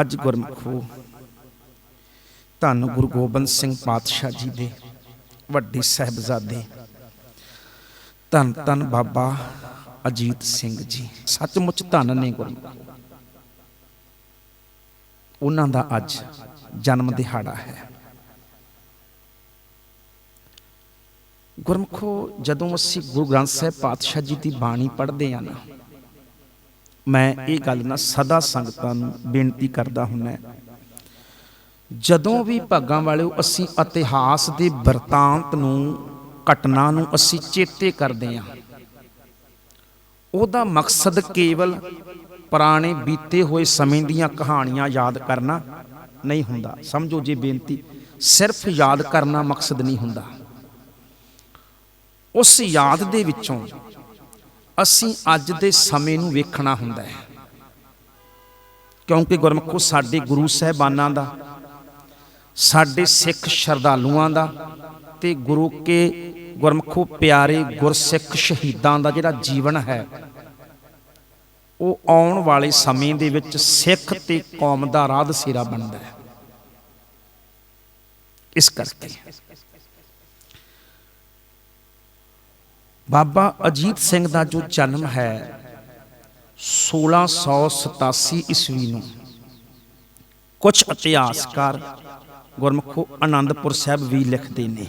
ਅੱਜ ਗੁਰਮਖੋ ਧੰਨ ਗੁਰੂ ਗੋਬਿੰਦ ਸਿੰਘ ਪਾਤਸ਼ਾਹ ਜੀ ਦੇ ਵੱਡੇ ਸਾਹਿਬਜ਼ਾਦੇ। ਧੰਨ ਧੰਨ ਬਾਬਾ ਅਜੀਤ ਸਿੰਘ ਜੀ। ਸੱਚਮੁੱਚ ਧੰਨ ਨੇ ਗੁਰਮਖੋ। ਉਹਨਾਂ ਦਾ ਅੱਜ ਜਨਮ ਦਿਹਾੜਾ ਹੈ। ਗੁਰਮਖੋ, ਜਦੋਂ ਅਸੀਂ ਗੁਰੂ ਗ੍ਰੰਥ ਸਾਹਿਬ ਪਾਤਸ਼ਾਹ ਜੀ ਦੀ ਬਾਣੀ ਪੜ੍ਹਦੇ ਆ ਨਾ ਮੈਂ ਇਹ ਗੱਲ ਨਾ ਸਦਾ ਸੰਗਤਾਂ ਨੂੰ ਬੇਨਤੀ ਕਰਦਾ ਹੁੰਨਾ ਜਦੋਂ ਵੀ ਭਾਗਾਂ ਵਾਲਿਓ ਅਸੀਂ ਇਤਿਹਾਸ ਦੇ ਵਰਤਾਂਤ ਨੂੰ, ਘਟਨਾ ਨੂੰ ਅਸੀਂ ਚੇਤੇ ਕਰਦੇ ਹਾਂ, ਉਹਦਾ ਮਕਸਦ ਕੇਵਲ ਪੁਰਾਣੇ ਬੀਤੇ ਹੋਏ ਸਮੇਂ ਦੀਆਂ ਕਹਾਣੀਆਂ ਯਾਦ ਕਰਨਾ ਨਹੀਂ ਹੁੰਦਾ। ਸਮਝੋ ਜੇ ਬੇਨਤੀ, ਸਿਰਫ ਯਾਦ ਕਰਨਾ ਮਕਸਦ ਨਹੀਂ ਹੁੰਦਾ। ਉਸ ਯਾਦ ਦੇ ਵਿੱਚੋਂ ਅਸੀਂ ਅੱਜ ਦੇ ਸਮੇਂ ਨੂੰ ਵੇਖਣਾ ਹੁੰਦਾ ਹੈ। ਕਿਉਂਕਿ ਗੁਰਮਖੋ ਸਾਡੇ ਗੁਰੂ ਸਾਹਿਬਾਨਾਂ ਦਾ, ਸਾਡੇ ਸਿੱਖ ਸ਼ਰਧਾਲੂਆਂ ਦਾ ਤੇ ਗੁਰੂ ਕੇ ਗੁਰਮਖੋ ਪਿਆਰੇ ਗੁਰਸਿੱਖ ਸ਼ਹੀਦਾਂ ਦਾ ਜਿਹੜਾ ਜੀਵਨ ਹੈ, ਉਹ ਆਉਣ ਵਾਲੇ ਸਮੇਂ ਦੇ ਵਿੱਚ ਸਿੱਖ ਤੇ ਕੌਮ ਦਾ ਰਾਹ ਦਸੇਰਾ ਬਣਦਾ ਹੈ। ਇਸ ਕਰਕੇ ਬਾਬਾ ਅਜੀਤ ਸਿੰਘ ਦਾ ਜੋ ਜਨਮ ਹੈ 1687 ਈਸਵੀ ਨੂੰ ਕੁਝ ਇਤਿਹਾਸਕਾਰ ਗੁਰਮਖੋ ਆਨੰਦਪੁਰ ਸਾਹਿਬ ਵੀ ਲਿਖਦੇ ਨੇ,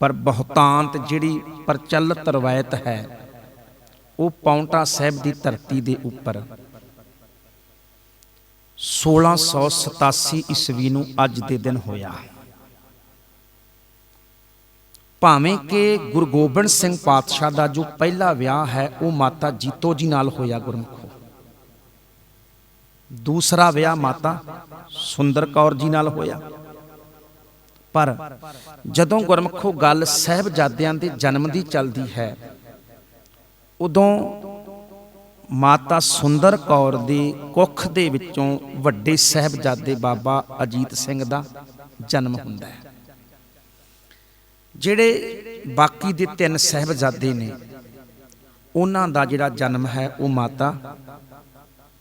ਪਰ ਬਹੁਤਾਂਤ ਜਿਹੜੀ ਪ੍ਰਚਲਿਤ ਰਵਾਇਤ ਹੈ, ਉਹ ਪੌਂਟਾ ਸਾਹਿਬ ਦੀ ਧਰਤੀ ਦੇ ਉੱਪਰ। 1687 ਈਸਵੀ ਨੂੰ ਅੱਜ ਦੇ ਦਿਨ ਹੋਇਆ। ਹੈ ਭਾਵੇਂ ਕਿ ਗੁਰੂ ਗੋਬਿੰਦ ਸਿੰਘ ਪਾਤਸ਼ਾਹ ਦਾ ਜੋ ਪਹਿਲਾ ਵਿਆਹ ਹੈ, ਉਹ ਮਾਤਾ ਜੀਤੋ ਜੀ ਨਾਲ ਹੋਇਆ ਗੁਰਮਖੋ। ਦੂਸਰਾ ਵਿਆਹ ਮਾਤਾ ਸੁੰਦਰ ਕੌਰ ਜੀ ਨਾਲ ਹੋਇਆ। ਪਰ ਜਦੋਂ ਗੁਰਮਖੋ ਗੱਲ ਸਹਿਬਜ਼ਾਦਿਆਂ ਦੇ ਜਨਮ ਦੀ ਚੱਲਦੀ ਹੈ, ਉਦੋਂ ਮਾਤਾ ਸੁੰਦਰ ਕੌਰ ਦੇ ਕੁੱਖ ਦੇ ਵਿੱਚੋਂ ਵੱਡੇ ਸਹਿਬਜ਼ਾਦੇ ਬਾਬਾ ਅਜੀਤ ਸਿੰਘ ਦਾ ਜਨਮ ਹੁੰਦਾ ਹੈ। ਜਿਹੜੇ ਬਾਕੀ ਦੇ ਤਿੰਨ ਸਹਿਬਜ਼ਾਦੇ ਨੇ, ਉਹਨਾਂ ਦਾ ਜਿਹੜਾ ਜਨਮ ਹੈ ਉਹ ਮਾਤਾ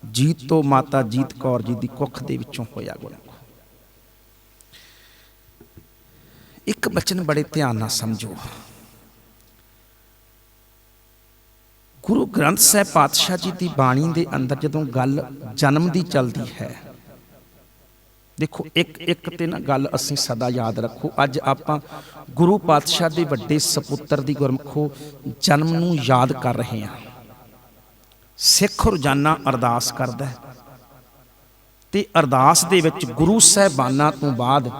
ਜੀਤ ਤੋਂ ਮਾਤਾ ਜੀਤ ਕੌਰ ਜੀ ਦੀ ਕੁੱਖ ਦੇ ਵਿੱਚੋਂ ਹੋਇਆ ਗੁਰਮੁਖ ਇੱਕ ਬਚਨ ਬੜੇ ਧਿਆਨ ਨਾਲ ਸਮਝੋ। ਗੁਰੂ ਗ੍ਰੰਥ ਸਾਹਿਬ ਪਾਤਸ਼ਾਹ ਜੀ ਦੀ ਬਾਣੀ ਦੇ ਅੰਦਰ ਜਦੋਂ ਗੱਲ ਜਨਮ ਦੀ ਚੱਲਦੀ ਹੈ ਦੇਖੋ, ਇੱਕ ਇੱਕ ਤੇ ਨਾ ਗੱਲ ਅਸੀਂ ਸਦਾ ਯਾਦ ਰੱਖੋ, ਅੱਜ ਆਪਾਂ ਗੁਰੂ ਪਾਤਸ਼ਾਹ ਦੇ ਵੱਡੇ ਸਪੁੱਤਰ ਦੀ ਗੁਰਮਖੋ ਜਨਮ ਨੂੰ ਯਾਦ ਕਰ ਰਹੇ ਹਾਂ। ਸਿੱਖ ਰੋਜ਼ਾਨਾ ਅਰਦਾਸ ਕਰਦਾ ਹੈ। ਤੇ ਅਰਦਾਸ ਦੇ ਵਿੱਚ ਗੁਰੂ ਸਾਹਿਬਾਨਾਂ ਤੋਂ ਬਾਅਦ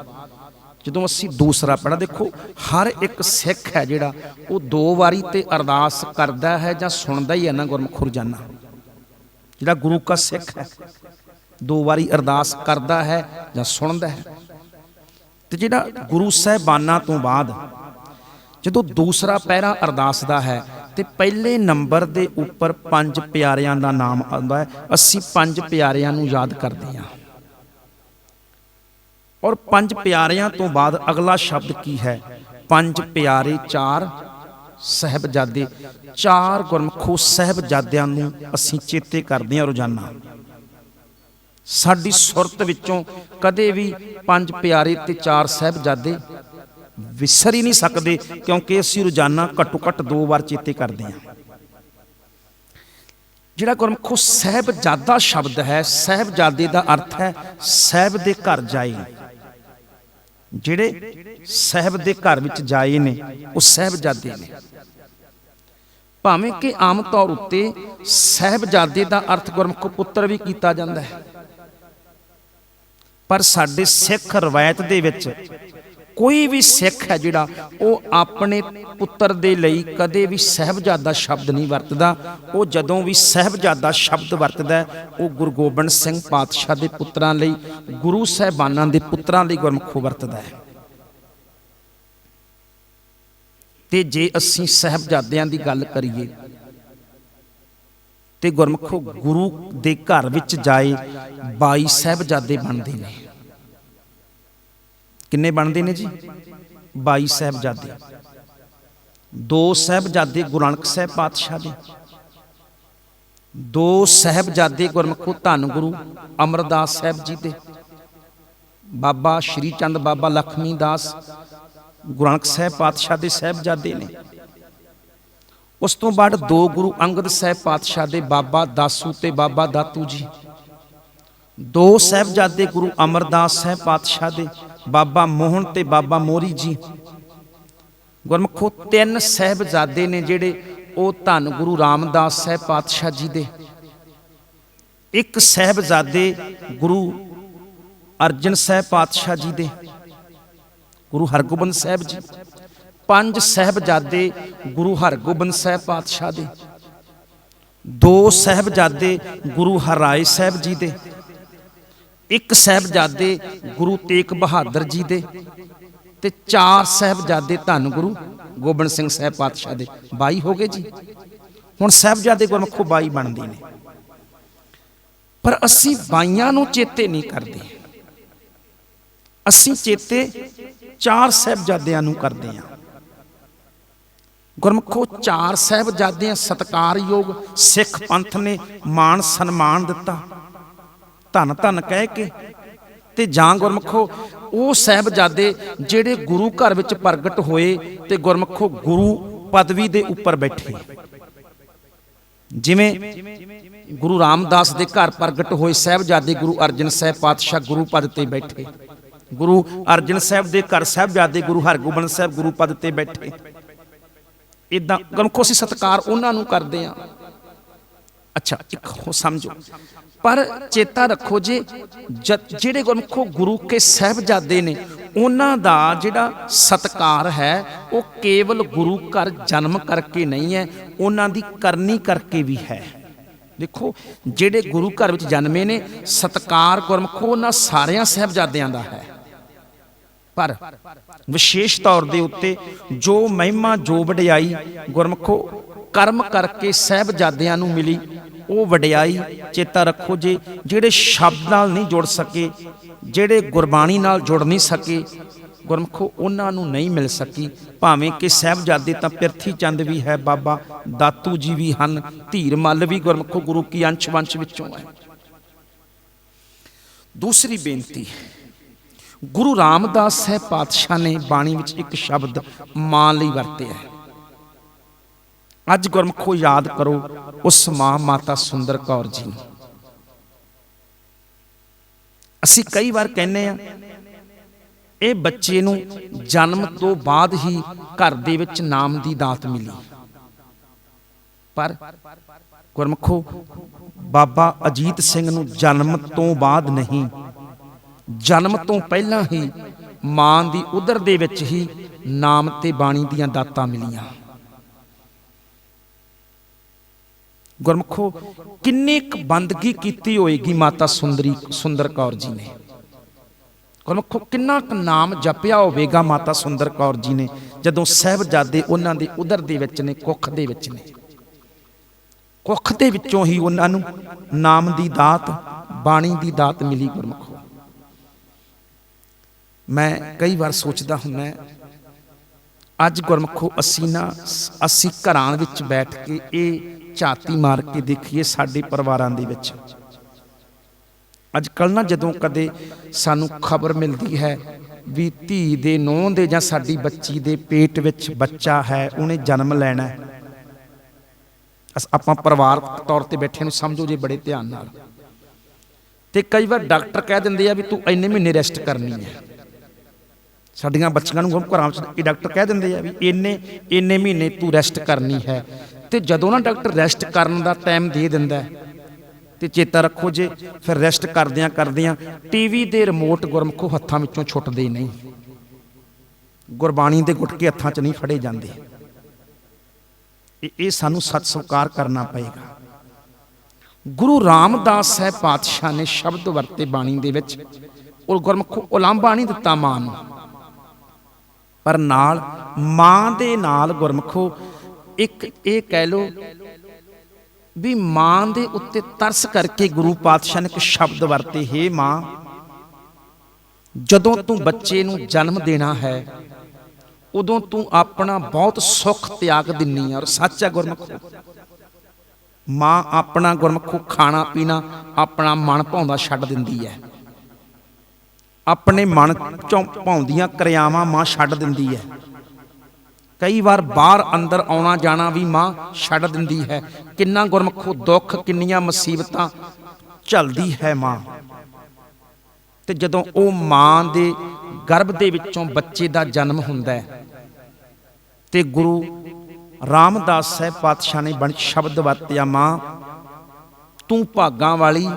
ਜਦੋਂ ਅਸੀਂ ਦੂਸਰਾ ਪੜਾ ਦੇਖੋ, ਹਰ ਇੱਕ ਸਿੱਖ ਹੈ ਜਿਹੜਾ, ਉਹ ਦੋ ਵਾਰੀ ਤੇ ਅਰਦਾਸ ਕਰਦਾ ਹੈ ਜਾਂ ਸੁਣਦਾ ਹੀ ਹੈ ਨਾ ਗੁਰਮੁਖ ਰੋਜ਼ਾਨਾ। ਜਿਹੜਾ ਗੁਰੂ ਕਾ ਸਿੱਖ ਹੈ। ਦੋ ਵਾਰੀ ਅਰਦਾਸ ਕਰਦਾ ਹੈ ਜਾਂ ਸੁਣਦਾ ਹੈ। ਤੇ ਜਿਹੜਾ ਗੁਰੂ ਸਾਹਿਬਾਨਾਂ ਤੋਂ ਬਾਅਦ ਜਦੋਂ ਦੂਸਰਾ ਪਹਿਰਾ ਅਰਦਾਸ ਦਾ ਹੈ, ਤੇ ਪਹਿਲੇ ਨੰਬਰ ਦੇ ਉੱਪਰ ਪੰਜ ਪਿਆਰਿਆਂ ਦਾ ਨਾਮ ਆਉਂਦਾ ਹੈ, ਅਸੀਂ ਪੰਜ ਪਿਆਰਿਆਂ ਨੂੰ ਯਾਦ ਕਰਦੇ ਹਾਂ। ਔਰ ਪੰਜ ਪਿਆਰਿਆਂ ਤੋਂ ਬਾਅਦ ਅਗਲਾ ਸ਼ਬਦ ਕੀ ਹੈ? ਪੰਜ ਪਿਆਰੇ ਚਾਰ ਸਹਿਬਜ਼ਾਦੇ, ਚਾਰ ਗੁਰਮਖੋ ਸਹਿਬਜ਼ਾਦਿਆਂ ਨੂੰ ਅਸੀਂ ਚੇਤੇ ਕਰਦੇ ਹਾਂ ਰੋਜ਼ਾਨਾ। ਸਾਡੀ ਸੁਰਤ ਵਿੱਚੋਂ ਕਦੇ ਵੀ ਪੰਜ ਪਿਆਰੇ ਤੇ ਚਾਰ ਸਹਿਬਜ਼ਾਦੇ ਵਿਸਰ ਹੀ ਨਹੀਂ ਸਕਦੇ, ਕਿਉਂਕਿ ਅਸੀਂ ਰੋਜ਼ਾਨਾ ਘੱਟੋ ਘੱਟ ਦੋ ਵਾਰ ਚੇਤੇ ਕਰਦੇ ਹਾਂ। ਜਿਹੜਾ ਗੁਰਮਖੋ ਸਹਿਬਜ਼ਾਦਾ ਸ਼ਬਦ ਹੈ, ਸਹਿਬਜ਼ਾਦੇ ਦਾ ਅਰਥ ਹੈ ਸਹਿਬ ਦੇ ਘਰ ਜਾਏ। ਜਿਹੜੇ ਸਹਿਬ ਦੇ ਘਰ ਵਿੱਚ ਜਾਏ ਨੇ, ਉਹ ਸਹਿਬਜ਼ਾਦੇ ਨੇ। ਭਾਵੇਂ ਕਿ ਆਮ ਤੌਰ ਉੱਤੇ ਸਹਿਬਜ਼ਾਦੇ ਦਾ ਅਰਥ ਗੁਰਮੁਖ ਪੁੱਤਰ ਵੀ ਕੀਤਾ ਜਾਂਦਾ ਹੈ। ਪਰ ਸਾਡੇ ਸਿੱਖ ਰਵਾਇਤ ਦੇ ਵਿੱਚ ਕੋਈ ਵੀ ਸਿੱਖ ਹੈ ਜਿਹੜਾ, ਉਹ ਆਪਣੇ ਪੁੱਤਰ ਦੇ ਲਈ ਕਦੇ ਵੀ ਸਹਿਬਜ਼ਾਦਾ ਸ਼ਬਦ ਨਹੀਂ ਵਰਤਦਾ। ਉਹ ਜਦੋਂ ਵੀ ਸਹਿਬਜ਼ਾਦਾ ਸ਼ਬਦ ਵਰਤਦਾ, ਉਹ ਗੁਰੂ ਗੋਬਿੰਦ ਸਿੰਘ ਪਾਤਸ਼ਾਹ ਦੇ ਪੁੱਤਰਾਂ ਲਈ, ਗੁਰੂ ਸਾਹਿਬਾਨਾਂ ਦੇ ਪੁੱਤਰਾਂ ਲਈ ਗੁਰਮੁਖ ਵਰਤਦਾ ਹੈ। ਤੇ ਜੇ ਅਸੀਂ ਸਹਿਬਜ਼ਾਦਿਆਂ ਦੀ ਗੱਲ ਕਰੀਏ ਤੇ ਗੁਰਮੁਖੋ ਗੁਰੂ ਦੇ ਘਰ ਵਿੱਚ ਜਾਏ 22 ਸਹਿਬਜ਼ਾਦੇ ਬਣਦੇ ਨੇ। ਕਿੰਨੇ ਬਣਦੇ ਨੇ ਜੀ? 22 ਸਹਿਬਜ਼ਾਦੇ। ਦੋ ਸਹਿਬਜ਼ਾਦੇ ਗੁਰੂ ਨਾਨਕ ਸਾਹਿਬ ਪਾਤਸ਼ਾਹ ਦੇ। ਦੋ ਸਹਿਬਜ਼ਾਦੇ ਗੁਰਮਖੋ ਧੰਨ ਗੁਰੂ ਅਮਰਦਾਸ ਸਾਹਿਬ ਜੀ ਦੇ। ਬਾਬਾ ਸ਼੍ਰੀ ਚੰਦ ਬਾਬਾ ਲਖਮੀ ਦਾਸ ਗੁਰੂ ਨਾਨਕ ਸਾਹਿਬ ਪਾਤਸ਼ਾਹ ਦੇ ਸਹਿਬਜ਼ਾਦੇ ਨੇ। ਉਸ ਤੋਂ ਬਾਅਦ ਦੋ ਗੁਰੂ ਅੰਗਦ ਸਾਹਿਬ ਪਾਤਸ਼ਾਹ ਦੇ ਬਾਬਾ ਦਾਸੂ ਤੇ ਬਾਬਾ ਦਾਤੂ ਜੀ। ਦੋ ਸਹਿਬਜ਼ਾਦੇ ਗੁਰੂ ਅਮਰਦਾਸ ਸਾਹਿਬ ਪਾਤਸ਼ਾਹ ਦੇ ਬਾਬਾ ਮੋਹਨ ਤੇ ਬਾਬਾ ਮੋਰੀ ਜੀ। ਗੁਰਮਖੋ, ਤਿੰਨ ਸਹਿਬਜ਼ਾਦੇ ਨੇ ਜਿਹੜੇ ਉਹ ਧੰਨ ਗੁਰੂ ਰਾਮਦਾਸ ਸਾਹਿਬ ਪਾਤਸ਼ਾਹ ਜੀ ਦੇ। ਇੱਕ ਸਹਿਬਜ਼ਾਦੇ ਗੁਰੂ ਅਰਜਨ ਸਾਹਿਬ ਪਾਤਸ਼ਾਹ ਜੀ ਦੇ, ਗੁਰੂ ਹਰਗੋਬਿੰਦ ਸਾਹਿਬ ਜੀ। ਪੰਜ ਸਹਿਬਜ਼ਾਦੇ ਗੁਰੂ ਹਰਗੋਬਿੰਦ ਸਾਹਿਬ ਪਾਤਸ਼ਾਹ ਦੇ, ਦੋ ਸਹਿਬਜ਼ਾਦੇ ਗੁਰੂ ਹਰਾਏ ਸਾਹਿਬ ਜੀ ਦੇ, ਇੱਕ ਸਹਿਬਜ਼ਾਦੇ ਗੁਰੂ ਤੇਗ ਬਹਾਦਰ ਜੀ ਦੇ ਤੇ ਚਾਰ ਸਹਿਬਜ਼ਾਦੇ ਧੰਨ ਗੁਰੂ ਗੋਬਿੰਦ ਸਿੰਘ ਸਾਹਿਬ ਪਾਤਸ਼ਾਹ ਦੇ। 22 ਹੋ ਗਏ ਜੀ। ਹੁਣ ਸਹਿਬਜ਼ਾਦੇ ਗੁਰਮਖੋ 22 ਬਣਦੇ ਨੇ। ਪਰ ਅਸੀਂ ਬਾਈਆਂ ਨੂੰ ਚੇਤੇ ਨਹੀਂ ਕਰਦੇ। ਅਸੀਂ ਚੇਤੇ ਚਾਰ ਸਹਿਬਜ਼ਾਦਿਆਂ ਨੂੰ ਕਰਦੇ ਹਾਂ। ਗੁਰਮਖੋ ਚਾਰ ਸਹਿਬਜ਼ਾਦਿਆਂ ਸਤਕਾਰਯੋਗ ਸਿੱਖ ਪੰਥ ਨੇ ਮਾਣ ਸਨਮਾਨ ਦਿੱਤਾ। ਧੰਨ ਧੰਨ ਕਹਿ ਕੇ ਤੇ ਜਾਂ ਗੁਰਮਖੋ, ਉਹ ਸਹਿਬਜ਼ਾਦੇ ਜਿਹੜੇ ਗੁਰੂ ਘਰ ਵਿੱਚ ਪ੍ਰਗਟ ਹੋਏ ਤੇ ਗੁਰਮਖੋ ਗੁਰੂ ਪਦਵੀ ਦੇ ਉੱਪਰ ਬੈਠੇ। ਜਿਵੇਂ ਗੁਰੂ ਰਾਮਦਾਸ ਦੇ ਘਰ ਪ੍ਰਗਟ ਹੋਏ ਸਹਿਬਜ਼ਾਦੇ ਗੁਰੂ ਅਰਜਨ ਸਾਹਿਬ ਪਾਤਸ਼ਾਹ ਗੁਰੂ ਪਦ ਤੇ ਬੈਠੇ। ਗੁਰੂ ਅਰਜਨ ਸਾਹਿਬ ਦੇ ਘਰ ਸਹਿਬਜ਼ਾਦੇ ਗੁਰੂ ਹਰਗੋਬਿੰਦ ਸਾਹਿਬ ਗੁਰੂ ਪਦ ਤੇ ਬੈਠੇ। ਇਦਾਂ ਗੁਰਮਖੋ ਅਸੀਂ ਸਤਕਾਰ ਉਹਨਾਂ ਨੂੰ ਕਰਦੇ ਆ। ਅੱਛਾ, ਇੱਕ ਹੋ ਸਮਝੋ। ਪਰ ਚੇਤਾ ਰੱਖੋ ਜੇ ਜਿਹੜੇ ਗੁਰਮਖੋ ਗੁਰੂ ਕੇ ਸਹਿਬਜ਼ਾਦੇ ਨੇ, ਉਹਨਾਂ ਦਾ ਜਿਹੜਾ ਸਤਕਾਰ ਹੈ, ਉਹ ਕੇਵਲ ਗੁਰੂ ਘਰ ਜਨਮ ਕਰਕੇ ਨਹੀਂ ਹੈ, ਉਹਨਾਂ ਦੀ ਕਰਨੀ ਕਰਕੇ ਵੀ ਹੈ। ਦੇਖੋ, ਜਿਹੜੇ ਗੁਰੂ ਘਰ ਵਿੱਚ ਜਨਮੇ ਨੇ, ਸਤਕਾਰ ਗੁਰਮਖੋ ਉਹਨਾਂ ਸਾਰਿਆਂ ਸਹਿਬਜ਼ਾਦਿਆਂ ਦਾ ਹੈ। ਪਰ ਵਿਸ਼ੇਸ਼ ਤੌਰ ਦੇ ਉੱਤੇ ਜੋ ਮਹਿਮਾ ਜੋ ਵਡਿਆਈ ਗੁਰਮਖੋ ਕਰਮ ਕਰਕੇ ਸਹਿਬਜ਼ਾਦਿਆਂ ਨੂੰ ਮਿਲੀ, ਉਹ ਵਡਿਆਈ ਚੇਤਾ ਰੱਖੋ ਜੇ ਜਿਹੜੇ ਸ਼ਬਦ ਨਾਲ ਨਹੀਂ ਜੁੜ ਸਕੇ, ਜਿਹੜੇ ਗੁਰਬਾਣੀ ਨਾਲ ਜੁੜ ਨਹੀਂ ਸਕੇ, ਗੁਰਮਖੋ ਉਹਨਾਂ ਨੂੰ ਨਹੀਂ ਮਿਲ ਸਕੀ। ਭਾਵੇਂ ਕਿ ਸਹਿਬਜ਼ਾਦੇ ਤਾਂ ਪਿਰਥੀ ਚੰਦ ਵੀ ਹੈ, ਬਾਬਾ ਦਾਤੂ ਜੀ ਵੀ ਹਨ, ਧੀਰ ਮੱਲ ਵੀ ਗੁਰਮਖੋ ਗੁਰੂ ਕੀ ਅੰਸ਼ ਵੰਸ਼ ਵਿੱਚੋਂ ਹੈ। ਦੂਸਰੀ ਬੇਨਤੀ ਗੁਰੂ ਰਾਮਦਾਸ ਸਾਹਿਬ ਪਾਤਸ਼ਾਹ ਨੇ ਬਾਣੀ ਵਿੱਚ ਇੱਕ ਸ਼ਬਦ ਮਾਂ ਲਈ ਵਰਤਿਆ ਹੈ। ਅੱਜ ਗੁਰਮਖੋ ਯਾਦ ਕਰੋ ਉਸ ਮਾਂ ਮਾਤਾ ਸੁੰਦਰ ਕੌਰ ਜੀ ਨੂੰ। ਅਸੀਂ ਕਈ ਵਾਰ ਕਹਿੰਨੇ ਆ ਇਹ ਬੱਚੇ ਨੂੰ ਜਨਮ ਤੋਂ ਬਾਅਦ ਹੀ ਘਰ ਦੇ ਵਿੱਚ ਨਾਮ ਦੀ ਦਾਤ ਮਿਲੀ। ਪਰ ਗੁਰਮਖੋ, ਬਾਬਾ ਅਜੀਤ ਸਿੰਘ ਨੂੰ ਜਨਮ ਤੋਂ ਬਾਅਦ ਨਹੀਂ ਜਨਮ ਤੋਂ ਪਹਿਲਾਂ ਹੀ ਮਾਂ ਦੀ ਉਦਰ ਦੇ ਵਿੱਚ ਹੀ ਨਾਮ ਤੇ ਬਾਣੀ ਦੀਆਂ ਦਾਤਾਂ ਮਿਲੀਆਂ। ਗੁਰਮਖੋ, ਕਿੰਨੀ ਕੁ ਬੰਦਗੀ ਕੀਤੀ ਹੋਏਗੀ ਮਾਤਾ ਸੁੰਦਰੀ, ਸੁੰਦਰ ਕੌਰ ਜੀ ਨੇ? ਗੁਰਮਖੋ, ਕਿੰਨਾ ਕੁ ਨਾਮ ਜਪਿਆ ਹੋਵੇਗਾ ਮਾਤਾ ਸੁੰਦਰ ਕੌਰ ਜੀ ਨੇ, ਜਦੋਂ ਸਹਿਬਜ਼ਾਦੇ ਉਹਨਾਂ ਦੇ ਉਦਰ ਦੇ ਵਿੱਚ ਨੇ, ਕੁੱਖ ਦੇ ਵਿੱਚ ਨੇ? ਕੁੱਖ ਦੇ ਵਿੱਚੋਂ ਹੀ ਉਹਨਾਂ ਨੂੰ ਨਾਮ ਦੀ ਦਾਤ, ਬਾਣੀ ਦੀ ਦਾਤ ਮਿਲੀ ਗੁਰਮਖੋ। ਮੈਂ ਕਈ ਵਾਰ ਸੋਚਦਾ ਹੁੰਨਾ ਅੱਜ ਗੁਰਮਖੋ ਅਸੀਂ ਨਾ, ਅਸੀਂ ਘਰਾਂ ਵਿੱਚ ਬੈਠ ਕੇ ਇਹ ਝਾਤੀ ਮਾਰ ਕੇ ਦੇਖੀਏ ਸਾਡੇ ਪਰਿਵਾਰਾਂ ਦੇ ਵਿੱਚ। ਅੱਜ ਕੱਲ ਨਾ ਜਦੋਂ ਕਦੇ ਸਾਨੂੰ ਖਬਰ ਮਿਲਦੀ ਹੈ ਵੀ ਧੀ ਦੇ ਨੋਹ ਦੇ ਜਾਂ ਸਾਡੀ ਬੱਚੀ ਦੇ ਪੇਟ ਵਿੱਚ ਬੱਚਾ ਹੈ, ਉਹਨੇ ਜਨਮ ਲੈਣਾ ਹੈ। ਆਪਾਂ ਪਰਿਵਾਰਕ ਤੌਰ ਤੇ ਬੈਠੇ ਨੂੰ ਸਮਝੋ ਜੇ ਬੜੇ ਧਿਆਨ ਨਾਲ। ਤੇ ਕਈ ਵਾਰ ਡਾਕਟਰ ਕਹਿ ਦਿੰਦੇ ਆ ਵੀ ਤੂੰ ਇੰਨੇ ਮਹੀਨੇ ਰੈਸਟ ਕਰਨੀ ਹੈ। ਸਾਡੀਆਂ ਬੱਚੀਆਂ ਨੂੰ ਘਰਾਂ ਵਿੱਚ ਇਹ ਡਾਕਟਰ ਕਹਿ ਦਿੰਦੇ ਆ ਵੀ ਇੰਨੇ ਇੰਨੇ ਮਹੀਨੇ ਤੂੰ ਰੈਸਟ ਕਰਨੀ ਹੈ। ਤੇ ਜਦੋਂ ਨਾ ਡਾਕਟਰ ਰੈਸਟ ਕਰਨ ਦਾ ਟਾਈਮ ਦੇ ਦਿੰਦਾ ਹੈ, ਤੇ ਚੇਤਾ ਰੱਖੋ ਜੇ ਫਿਰ ਰੈਸਟ ਕਰਦਿਆਂ ਕਰਦਿਆਂ ਟੀਵੀ ਦੇ ਰਿਮੋਟ ਗੁਰਮਖੋ ਹੱਥਾਂ ਵਿੱਚੋਂ ਛੁੱਟਦੇ ਨਹੀਂ। ਗੁਰਬਾਣੀ ਦੇ ਗੁਟਕੇ ਹੱਥਾਂ 'ਚ ਨਹੀਂ ਫੜੇ ਜਾਂਦੇ। ਇਹ ਇਹ ਸਾਨੂੰ ਸਤ ਸਵਕਾਰ ਕਰਨਾ ਪਏਗਾ। ਗੁਰੂ ਰਾਮਦਾਸ ਸਾਹਿਬ ਪਾਤਸ਼ਾਹ ਨੇ ਸ਼ਬਦ ਵਰਤੇ ਬਾਣੀ ਦੇ ਵਿੱਚ ਉਹ ਗੁਰਮਖੋ ਉਲਾਂਭਾ ਨਹੀਂ ਦਿੱਤਾ ਮਾਂ ਨੂੰ। ਪਰ ਨਾਲ ਮਾਂ ਦੇ ਨਾਲ ਗੁਰਮਖੋ, ਇੱਕ ਇਹ ਕਹਿ ਲੋ ਵੀ ਮਾਂ ਦੇ ਉੱਤੇ ਤਰਸ ਕਰਕੇ ਗੁਰੂ ਪਾਤਸ਼ਾਹ ਨੇ ਇੱਕ ਸ਼ਬਦ ਵਰਤੇ, ਹੈ ਮਾਂ, ਜਦੋਂ ਤੂੰ ਬੱਚੇ ਨੂੰ ਜਨਮ ਦੇਣਾ ਹੈ, ਉਦੋਂ ਤੂੰ ਆਪਣਾ ਬਹੁਤ ਸੁੱਖ ਤਿਆਗ ਦਿੰਨੀ ਆ। ਔਰ ਸੱਚ ਹੈ ਗੁਰਮਖੋ, ਮਾਂ ਆਪਣਾ ਗੁਰਮਖੋ ਖਾਣਾ ਪੀਣਾ ਆਪਣਾ ਮਨ ਭਾਉਂਦਾ ਛੱਡ ਦਿੰਦੀ ਹੈ। ਆਪਣੇ ਮਨ ਚੋਂ ਪਾਉਂਦੀਆਂ ਕਿਰਿਆਵਾਂ ਮਾਂ ਛੱਡ ਦਿੰਦੀ ਹੈ। ਕਈ ਵਾਰ ਬਾਹਰ ਅੰਦਰ ਆਉਣਾ ਜਾਣਾ ਵੀ ਮਾਂ ਛੱਡ ਦਿੰਦੀ ਹੈ। ਕਿੰਨਾ ਗੁਰਮਖੋ ਦੁੱਖ, ਕਿੰਨੀਆਂ ਮੁਸੀਬਤਾਂ ਝੱਲਦੀ ਹੈ ਮਾਂ। ਤੇ ਜਦੋਂ ਉਹ ਮਾਂ ਦੇ ਗਰਭ ਦੇ ਵਿੱਚੋਂ ਬੱਚੇ ਦਾ ਜਨਮ ਹੁੰਦਾ ਹੈ, ਤੇ ਗੁਰੂ ਰਾਮਦਾਸ ਸਾਹਿਬ ਪਾਤਸ਼ਾਹ ਨੇ ਬਣ ਸ਼ਬਦ ਵਰਤਿਆ, ਮਾਂ, ਤੂੰ ਭਾਗਾਂ ਵਾਲੀ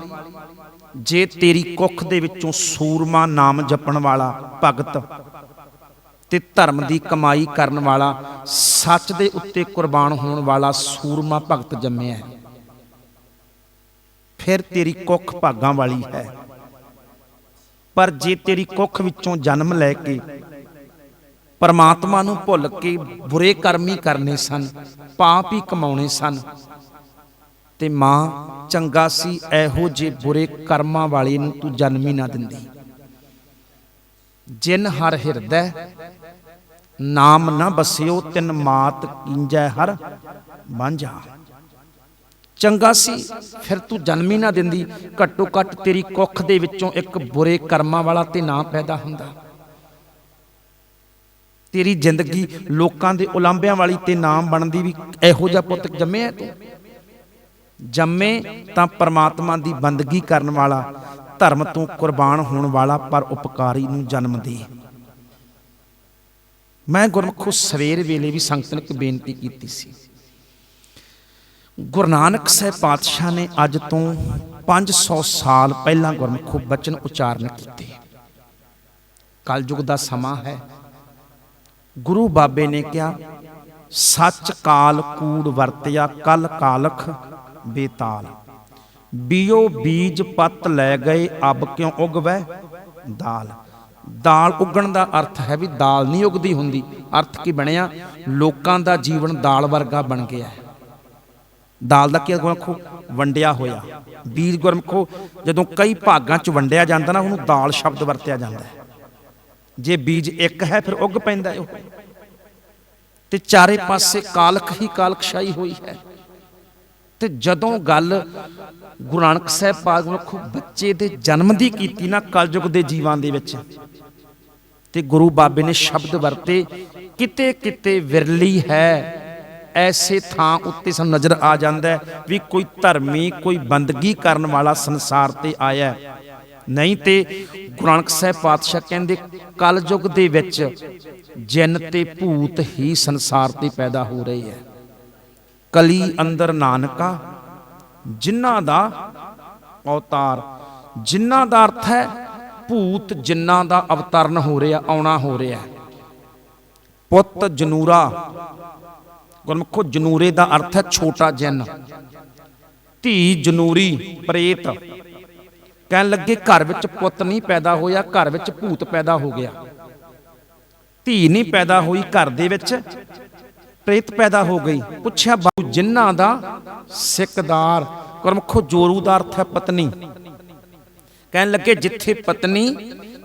ਜੇ ਤੇਰੀ ਕੁੱਖ ਦੇ ਵਿੱਚੋਂ ਸੂਰਮਾ ਨਾਮ ਜਪਣ ਵਾਲਾ ਭਗਤ ਤੇ ਧਰਮ ਦੀ ਕਮਾਈ ਕਰਨ ਵਾਲਾ ਸੱਚ ਦੇ ਉੱਤੇ ਕੁਰਬਾਨ ਹੋਣ ਵਾਲਾ ਸੂਰਮਾ ਭਗਤ ਜੰਮਿਆ ਹੈ। ਫਿਰ ਤੇਰੀ ਕੁੱਖ ਭਾਗਾਂ ਵਾਲੀ ਹੈ ਪਰ ਜੇ ਤੇਰੀ ਕੁੱਖ ਵਿੱਚੋਂ ਜਨਮ ਲੈ ਕੇ ਪਰਮਾਤਮਾ ਨੂੰ ਭੁੱਲ ਕੇ ਬੁਰੇ ਕਰਮ ਹੀ ਕਰਨੇ ਸਨ, ਪਾਪ ਹੀ ਕਮਾਉਣੇ ਸਨ ਤੇ ਮਾਂ, ਚੰਗਾ ਸੀ, ਇਹੋ ਜੇ ਬੁਰੇ ਕਰਮਾਂ ਵਾਲੇ ਨੂੰ ਤੂੰ ਜਨਮ ਹੀ ਨਾ ਦਿੰਦੀ। ਜਿਨ ਹਰ ਹਿਰਦੈ, ਨਾਮ ਨਾ ਬਸਿਓ, ਤਿਨ ਮਾਤ ਕੀੰਜੈ ਹਰ ਬਾਂਝਾ ਚੰਗਾ ਸੀ, ਫਿਰ ਤੂੰ ਜਨਮ ਹੀ ਨਾ ਦਿੰਦੀ। ਘੱਟੋ ਘੱਟ ਤੇਰੀ ਕੁੱਖ ਦੇ ਵਿੱਚੋਂ ਇੱਕ ਬੁਰੇ ਕਰਮਾਂ ਵਾਲਾ ਤੇ ਨਾ ਪੈਦਾ ਹੁੰਦਾ। ਤੇਰੀ ਜ਼ਿੰਦਗੀ ਲੋਕਾਂ ਦੇ ਉਲਾਂਭਿਆਂ ਵਾਲੀ ਤੇ ਨਾਮ ਬਣਦੀ ਵੀ ਇਹੋ ਜਿਹਾ ਪੁੱਤ ਜੰਮਿਆ ਤੂੰ? ਜੰਮੇ ਤਾਂ ਪਰਮਾਤਮਾ ਦੀ ਬੰਦਗੀ ਕਰਨ ਵਾਲਾ, ਧਰਮ ਤੋਂ ਕੁਰਬਾਨ ਹੋਣ ਵਾਲਾ ਪਰ ਉਪਕਾਰੀ ਨੂੰ ਜਨਮ ਦੇ। ਮੈਂ ਗੁਰਮਖੋ ਸਵੇਰ ਵੇਲੇ ਵੀ ਸੰਗਤ ਨੂੰ ਇੱਕ ਬੇਨਤੀ ਕੀਤੀ ਸੀ। ਗੁਰੂ ਨਾਨਕ ਸਾਹਿਬ ਪਾਤਸ਼ਾਹ ਨੇ ਅੱਜ ਤੋਂ 500 ਸਾਲ ਪਹਿਲਾਂ ਗੁਰਮਖੋ ਬਚਨ ਉਚਾਰਨ ਕੀਤੇ। ਕਲਯੁਗ ਦਾ ਸਮਾਂ ਹੈ। ਗੁਰੂ ਬਾਬੇ ਨੇ ਕਿਹਾ, ਸੱਚ ਕਾਲ ਕੂੜ ਵਰਤਿਆ, ਕਲ ਕਾਲਖ ਬੇਤਾਲ। ਬੀਓ ਬੀਜ ਪੱਤ ਲੈ ਗਏ, ਅਬ ਕਿਉਂ ਉਗਵੈ? ਦਾਲ। ਦਾਲ ਉਗਣ ਦਾ ਅਰਥ ਹੈ ਵੀ ਦਾਲ ਨਹੀਂ ਉਗਦੀ ਹੁੰਦੀ। ਅਰਥ ਕੀ ਬਣਿਆ? ਲੋਕਾਂ ਦਾ ਜੀਵਨ ਦਾਲ ਵਰਗਾ ਬਣ ਗਿਆ ਹੈ। ਦਾਲ ਦਾ ਕੀ ਗੁਰਮਖੋ ਵੰਡਿਆ ਹੋਇਆ। ਬੀਜ ਗੁਰਮਖੋ, ਜਦੋਂ ਕਈ ਭਾਗਾਂ ਚ ਵੰਡਿਆ ਜਾਂਦਾ ਨਾ, ਉਹਨੂੰ ਦਾਲ ਸ਼ਬਦ ਵਰਤਿਆ ਜਾਂਦਾ ਹੈ। ਜੇ ਬੀਜ ਇੱਕ ਹੈ, ਫਿਰ ਉੱਗ ਪੈਂਦਾ ਹੈ ਉਹ। ਤੇ ਚਾਰੇ ਪਾਸੇ ਕਾਲਖ ਹੀ ਕਾਲਖਸ਼ਾਹੀ ਹੋਈ ਹੈ। ਤੇ ਜਦੋਂ ਗੱਲ ਗੁਰੂ ਨਾਨਕ ਸਾਹਿਬ ਪਾਕ ਰੱਖੋ ਬੱਚੇ ਦੇ ਜਨਮ ਦੀ ਕੀਤੀ ਨਾ ਕਲਯੁਗ ਦੇ ਜੀਵਾਂ ਦੇ ਵਿੱਚ, ਤੇ ਗੁਰੂ ਬਾਬੇ ਨੇ ਸ਼ਬਦ ਵਰਤੇ, ਕਿਤੇ ਕਿਤੇ ਵਿਰਲੀ ਹੈ, ਐਸੇ ਥਾਂ ਉੱਤੇ ਸਾਨੂੰ ਨਜ਼ਰ ਆ ਜਾਂਦਾ ਵੀ ਕੋਈ ਧਰਮੀ, ਕੋਈ ਬੰਦਗੀ ਕਰਨ ਵਾਲਾ ਸੰਸਾਰ ਤੇ ਆਇਆ ਨਹੀਂ ਤੇ ਗੁਰੂ ਨਾਨਕ ਸਾਹਿਬ ਪਾਤਸ਼ਾਹ ਕਹਿੰਦੇ, ਕਲਯੁਗ ਦੇ ਵਿੱਚ ਜਿੰਨ ਤੇ ਭੂਤ ਹੀ ਸੰਸਾਰ ਤੇ ਪੈਦਾ ਹੋ ਰਹੇ ਹੈ। ਕਲੀ ਅੰਦਰ ਨਾਨਕਾ ਜਿਨ੍ਹਾਂ ਦਾ ਅਵਤਾਰ ਜਿਨ੍ਹਾਂ ਦਾ ਅਰਥ ਹੈ, ਭੂਤ ਜਿਨ੍ਹਾਂ ਦਾ ਅਵਤਰਨ ਹੋ ਰਿਹਾ, ਆਉਣਾ ਹੋ ਰਿਹਾ ਪੁੱਤ ਜਨੂਰਾ, ਗੁਰਮੁਖੋ ਜਨੂਰੇ ਦਾ ਅਰਥ ਹੈ ਛੋਟਾ ਜਿੰਨ। ਧੀ ਜਨੂਰੀ, ਪ੍ਰੇਤ। ਕਹਿਣ ਲੱਗੇ ਘਰ ਵਿੱਚ ਪੁੱਤ ਨਹੀਂ ਪੈਦਾ ਹੋਇਆ, ਘਰ ਵਿੱਚ ਭੂਤ ਪੈਦਾ ਹੋ ਗਿਆ। ਧੀ ਨਹੀਂ ਪੈਦਾ ਹੋਈ, ਘਰ ਦੇ ਵਿੱਚ ਪ੍ਰੇਤ ਪੈਦਾ ਹੋ ਗਈ। ਪੁੱਛਿਆ ਬਾਬੂ ਜਿਨ੍ਹਾਂ ਦਾ ਸਿੱਕਦਾਰ, ਗੁਰਮੁਖੋ ਜੋਰੂ ਦਾ ਅਰਥ ਹੈ ਪਤਨੀ? ਕਹਿਣ ਲੱਗੇ, ਜਿੱਥੇ ਪਤਨੀ,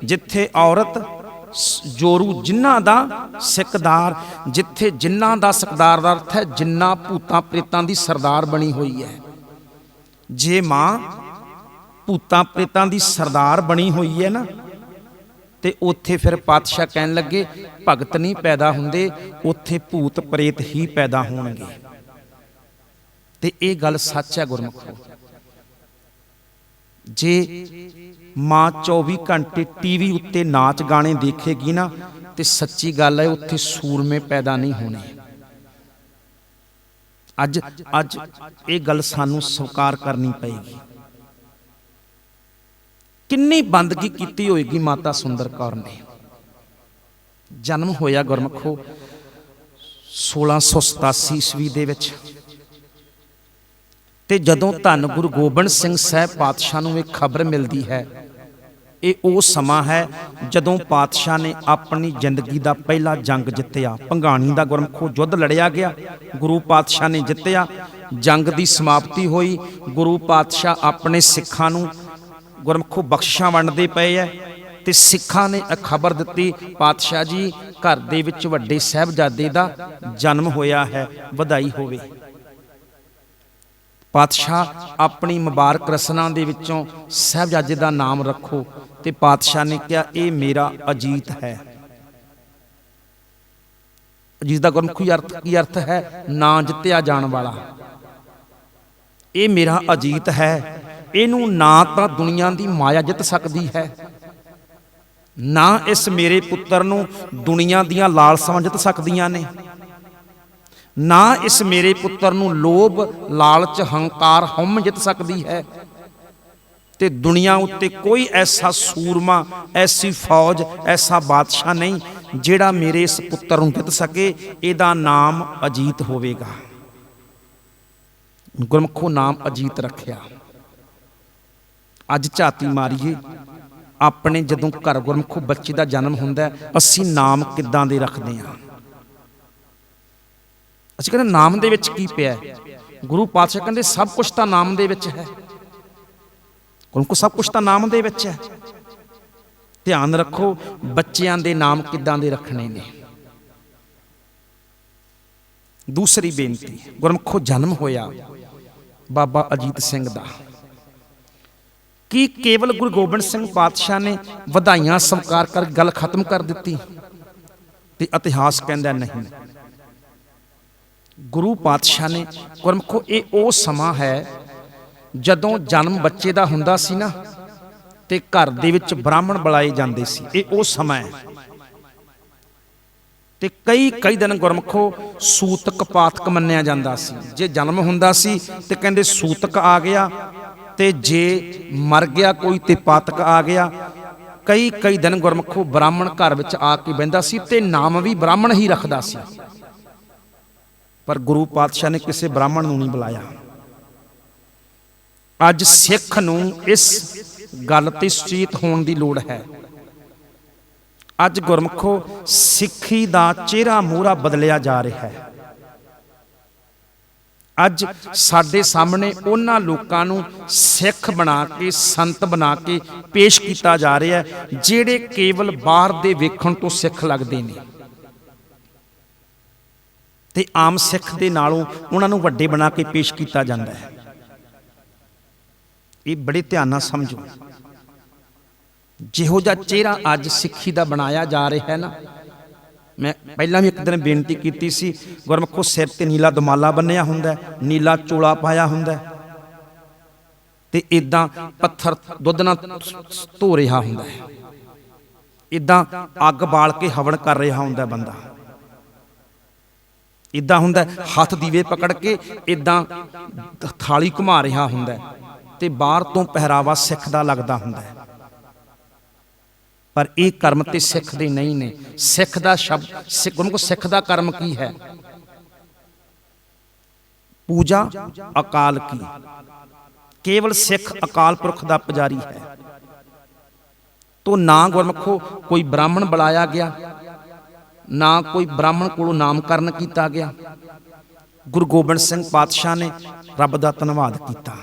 ਜਿੱਥੇ ਔਰਤ ਜੋਰੂ, ਜਿਨ੍ਹਾਂ ਦਾ ਸਿੱਕਦਾਰ, ਜਿੱਥੇ ਜਿਨ੍ਹਾਂ ਦਾ ਸਿੱਕਦਾਰ ਦਾ ਅਰਥ ਹੈ ਜਿਨ੍ਹਾਂ ਭੂਤਾਂ ਪ੍ਰੇਤਾਂ ਦੀ ਸਰਦਾਰ ਬਣੀ ਹੋਈ ਹੈ। ਜੇ ਮਾਂ ਭੂਤਾਂ ਪ੍ਰੇਤਾਂ ਦੀ ਸਰਦਾਰ ਬਣੀ ਹੋਈ ਹੈ ਨਾ ਤੇ ਉੱਥੇ ਫਿਰ ਪਾਤਸ਼ਾਹ ਕਹਿਣ ਲੱਗੇ, ਭਗਤ ਨਹੀਂ ਪੈਦਾ ਹੁੰਦੇ, ਉੱਥੇ ਭੂਤ ਪ੍ਰੇਤ ਹੀ ਪੈਦਾ ਹੋਣਗੇ। ਤੇ ਇਹ ਗੱਲ ਸੱਚ ਹੈ ਗੁਰਮੁਖੋ। ਜੇ ਮਾਂ 24 ਘੰਟੇ ਟੀਵੀ ਉੱਤੇ ਨਾਚ ਗਾਣੇ ਦੇਖੇਗੀ ਨਾ, ਤੇ ਸੱਚੀ ਗੱਲ ਹੈ ਉੱਥੇ ਸੂਰਮੇ ਪੈਦਾ ਨਹੀਂ ਹੋਣੇ। ਅੱਜ ਅੱਜ ਇਹ ਗੱਲ ਸਾਨੂੰ ਸਵੀਕਾਰ ਕਰਨੀ ਪਏਗੀ। ਕਿੰਨੀ ਬੰਦਗੀ ਕੀਤੀ ਹੋਏਗੀ ਮਾਤਾ ਸੁੰਦਰ ਕੌਰ ਨੇ? ਜਨਮ ਹੋਇਆ ਗੁਰਮਖੋ 1687 ਈਸਵੀ ਦੇ ਵਿੱਚ। ਤੇ ਜਦੋਂ ਧੰਨ ਗੁਰੂ ਗੋਬਿੰਦ ਸਿੰਘ ਸਾਹਿਬ ਪਾਤਸ਼ਾਹ ਨੂੰ ਇਹ ਖਬਰ ਮਿਲਦੀ ਹੈ, ਇਹ ਉਹ ਸਮਾਂ ਹੈ ਜਦੋਂ ਪਾਤਸ਼ਾਹ ਨੇ ਆਪਣੀ ਜ਼ਿੰਦਗੀ ਦਾ ਪਹਿਲਾ ਜੰਗ ਜਿੱਤਿਆ। ਭੰਗਾਣੀ ਦਾ ਗੁਰਮਖੋ ਯੁੱਧ ਲੜਿਆ ਗਿਆ। ਗੁਰੂ ਪਾਤਸ਼ਾਹ ਨੇ ਜਿੱਤਿਆ। ਜੰਗ ਦੀ ਸਮਾਪਤੀ ਹੋਈ। ਗੁਰੂ ਪਾਤਸ਼ਾਹ ਆਪਣੇ ਸਿੱਖਾਂ ਨੂੰ ਗੁਰਮਖੋ ਬਖਸ਼ਿਸ਼ਾਂ ਵੰਡਦੇ ਪਏ ਐ ਤੇ ਸਿੱਖਾਂ ਨੇ ਖਬਰ ਦਿੱਤੀ, ਪਾਤਸ਼ਾਹ ਜੀ, ਘਰ ਦੇ ਵਿੱਚ ਵੱਡੇ ਸਾਹਿਬਜ਼ਾਦੇ ਦਾ ਜਨਮ ਹੋਇਆ ਹੈ, ਵਧਾਈ ਹੋਵੇ। ਪਾਤਸ਼ਾਹ ਆਪਣੀ ਮੁਬਾਰਕ ਰਸਨਾ ਦੇ ਵਿੱਚੋਂ ਸਾਹਿਬਜ਼ਾਦੇ ਦਾ ਨਾਮ ਰੱਖੋ ਤੇ ਪਾਤਸ਼ਾਹ ਨੇ ਕਿਹਾ, ਇਹ ਮੇਰਾ ਅਜੀਤ ਹੈ। ਅਜੀਤ ਦਾ ਗੁਰਮੁਖੀ ਅਰਥ, ਕੀ ਅਰਥ ਹੈ? ਨਾ ਜਿੱਤਿਆ ਜਾਣ ਵਾਲਾ। ਇਹ ਮੇਰਾ ਅਜੀਤ ਹੈ। ਇਹਨੂੰ ਨਾ ਤਾਂ ਦੁਨੀਆ ਦੀ ਮਾਇਆ ਜਿੱਤ ਸਕਦੀ ਹੈ, ਨਾ ਇਸ ਮੇਰੇ ਪੁੱਤਰ ਨੂੰ ਦੁਨੀਆ ਦੀਆਂ ਲਾਲਸਾਵਾਂ ਜਿੱਤ ਸਕਦੀਆਂ ਨੇ, ਨਾ ਇਸ ਮੇਰੇ ਪੁੱਤਰ ਨੂੰ ਲੋਭ, ਲਾਲਚ, ਹੰਕਾਰ, ਹਉਮ ਜਿੱਤ ਸਕਦੀ ਹੈ। ਤੇ ਦੁਨੀਆ ਉੱਤੇ ਕੋਈ ਐਸਾ ਸੂਰਮਾ, ਐਸੀ ਫੌਜ, ਐਸਾ ਬਾਦਸ਼ਾਹ ਨਹੀਂ ਜਿਹੜਾ ਮੇਰੇ ਇਸ ਪੁੱਤਰ ਨੂੰ ਜਿੱਤ ਸਕੇ, ਇਹਦਾ ਨਾਮ ਅਜੀਤ ਹੋਵੇਗਾ। ਗੁਰਮਖੋ ਨਾਮ ਅਜੀਤ ਰੱਖਿਆ। ਅੱਜ ਝਾਤੀ ਮਾਰੀਏ। ਆਪਣੇ ਜਦੋਂ ਘਰ ਗੁਰਮਖੋ ਬੱਚੇ ਦਾ ਜਨਮ ਹੁੰਦਾ ਅਸੀਂ ਨਾਮ ਕਿੱਦਾਂ ਦੇ ਰੱਖਦੇ ਹਾਂ? ਅਸੀਂ ਕਹਿੰਦੇ ਨਾਮ ਦੇ ਵਿੱਚ ਕੀ ਪਿਆ ਗੁਰੂ ਪਾਤਸ਼ਾਹ ਕਹਿੰਦੇ ਸਭ ਕੁਝ ਤਾਂ ਨਾਮ ਦੇ ਵਿੱਚ ਹੈ। ਗੁਰਮਖੋ ਸਭ ਕੁਝ ਤਾਂ ਨਾਮ ਦੇ ਵਿੱਚ ਹੈ। ਧਿਆਨ ਰੱਖੋ, ਬੱਚਿਆਂ ਦੇ ਨਾਮ ਕਿੱਦਾਂ ਦੇ ਰੱਖਣੇ ਨੇ। ਦੂਸਰੀ ਬੇਨਤੀ, ਗੁਰਮਖੋ ਜਨਮ ਹੋਇਆ ਬਾਬਾ ਅਜੀਤ ਸਿੰਘ ਦਾ। ਕੀ ਕੇਵਲ ਗੁਰੂ ਗੋਬਿੰਦ ਸਿੰਘ ਪਾਤਸ਼ਾਹ ਨੇ ਵਧਾਈਆਂ ਸਵਕਾਰ ਕਰ ਗੱਲ ਖਤਮ ਕਰ ਦਿੱਤੀ? ਤੇ ਇਤਿਹਾਸ ਕਹਿੰਦਾ ਨਹੀਂ। ਗੁਰੂ ਪਾਤਸ਼ਾਹ ਨੇ ਗੁਰਮਖੋ, ਇਹ ਉਹ ਸਮਾਂ ਹੈ ਜਦੋਂ ਜਨਮ ਬੱਚੇ ਦਾ ਹੁੰਦਾ ਸੀ ਨਾ, ਤੇ ਘਰ ਦੇ ਵਿੱਚ ਬ੍ਰਾਹਮਣ ਬੁਲਾਏ ਜਾਂਦੇ ਸੀ। ਇਹ ਉਹ ਸਮਾਂ ਹੈ। ਤੇ ਕਈ ਕਈ ਦਿਨ ਗੁਰਮਖੋ ਸੂਤਕ ਪਾਤਕ ਮੰਨਿਆ ਜਾਂਦਾ ਸੀ। ਜੇ ਜਨਮ ਹੁੰਦਾ ਸੀ ਤੇ ਕਹਿੰਦੇ ਸੂਤਕ ਆ ਗਿਆ ਤੇ ਜੇ ਮਰ ਗਿਆ ਕੋਈ ਤੇ ਪਾਤਕ ਆ ਗਿਆ। ਕਈ ਕਈ ਦਿਨ ਗੁਰਮਖੋ ਬ੍ਰਾਹਮਣ ਘਰ ਵਿੱਚ ਆ ਕੇ ਬਹਿੰਦਾ ਸੀ ਤੇ ਨਾਮ ਵੀ ਬ੍ਰਾਹਮਣ ਹੀ ਰੱਖਦਾ ਸੀ। ਪਰ ਗੁਰੂ ਪਾਤਸ਼ਾਹ ਨੇ ਕਿਸੇ ਬ੍ਰਾਹਮਣ ਨੂੰ ਨਹੀਂ ਬੁਲਾਇਆ। ਅੱਜ ਸਿੱਖ ਨੂੰ ਇਸ ਗੱਲ ਤੇ ਸੁਚੇਤ ਹੋਣ ਦੀ ਲੋੜ ਹੈ। ਅੱਜ ਗੁਰਮਖੋ ਸਿੱਖੀ ਦਾ ਚਿਹਰਾ ਮੂਹਰਾ ਬਦਲਿਆ ਜਾ ਰਿਹਾ ਹੈ। ਅੱਜ ਸਾਡੇ ਸਾਹਮਣੇ ਉਹਨਾਂ ਲੋਕਾਂ ਨੂੰ ਸਿੱਖ ਬਣਾ ਕੇ, ਸੰਤ ਬਣਾ ਕੇ ਪੇਸ਼ ਕੀਤਾ ਜਾ ਰਿਹਾ ਹੈ, ਜਿਹੜੇ ਕੇਵਲ ਬਾਹਰ ਦੇ ਵੇਖਣ ਤੋਂ ਸਿੱਖ ਲੱਗਦੇ ਨੇ। ਤੇ ਆਮ ਸਿੱਖ ਦੇ ਨਾਲੋਂ ਉਹਨਾਂ ਨੂੰ ਵੱਡੇ ਬਣਾ ਕੇ ਪੇਸ਼ ਕੀਤਾ ਜਾਂਦਾ ਹੈ। ਇਹ ਬੜੇ ਧਿਆਨ ਨਾਲ ਸਮਝੋ। ਜਿਹੋ ਜਿਹਾ ਚਿਹਰਾ ਅੱਜ ਸਿੱਖੀ ਦਾ ਬਣਾਇਆ ਜਾ ਰਿਹਾ ਹੈ ਨਾ ਮੈਂ ਪਹਿਲਾਂ ਵੀ ਇੱਕ ਦਿਨ ਬੇਨਤੀ ਕੀਤੀ ਸੀ, ਗੁਰਮਖੋ ਸਿਰ ਤੇ ਨੀਲਾ ਦਮਾਲਾ ਬੰਨਿਆ ਹੁੰਦਾ ਨੀਲਾ ਚੋਲਾ ਪਾਇਆ ਹੁੰਦਾ ਤੇ ਇਦਾਂ ਪੱਥਰ ਦੁੱਧ ਨਾਲ ਧੋ ਰਿਹਾ ਹੁੰਦਾ ਹੈ। ਇਦਾਂ ਅੱਗ ਬਾਲ ਕੇ ਹਵਨ ਕਰ ਰਿਹਾ ਹੁੰਦਾ ਬੰਦਾ। ਇਦਾਂ ਹੁੰਦਾ ਹੱਥ ਦੀਵੇ ਪਕੜ ਕੇ ਇਦਾਂ ਥਾਲੀ ਘੁਮਾ ਰਿਹਾ ਹੁੰਦਾ ਤੇ ਬਾਹਰ ਤੋਂ ਪਹਿਰਾਵਾ ਸਿੱਖ ਦਾ ਲੱਗਦਾ ਹੁੰਦਾ ਹੈ। ਪਰ ਇਹ ਕਰਮ ਤੇ ਸਿੱਖ ਦੇ ਨਹੀਂ ਨੇ। ਸਿੱਖ ਦਾ ਸ਼ਬਦ, ਸਿੱਖ ਗੁਰੂ ਕੋ ਸਿੱਖ ਦਾ ਕਰਮ ਕੀ ਹੈ? ਪੂਜਾ ਅਕਾਲ ਕੀ? ਕੇਵਲ ਸਿੱਖ ਅਕਾਲ ਪੁਰਖ ਦਾ ਪੁਜਾਰੀ ਹੈ। ਤੋ ਨਾ ਗੁਰਮਖੋ ਕੋਈ ਬ੍ਰਾਹਮਣ ਬੁਲਾਇਆ ਗਿਆ, ਨਾ ਕੋਈ ਬ੍ਰਾਹਮਣ ਕੋਲੋਂ ਨਾਮਕਰਨ ਕੀਤਾ ਗਿਆ। ਗੁਰੂ ਗੋਬਿੰਦ ਸਿੰਘ ਪਾਤਸ਼ਾਹ ਨੇ ਰੱਬ ਦਾ ਧੰਨਵਾਦ ਕੀਤਾ।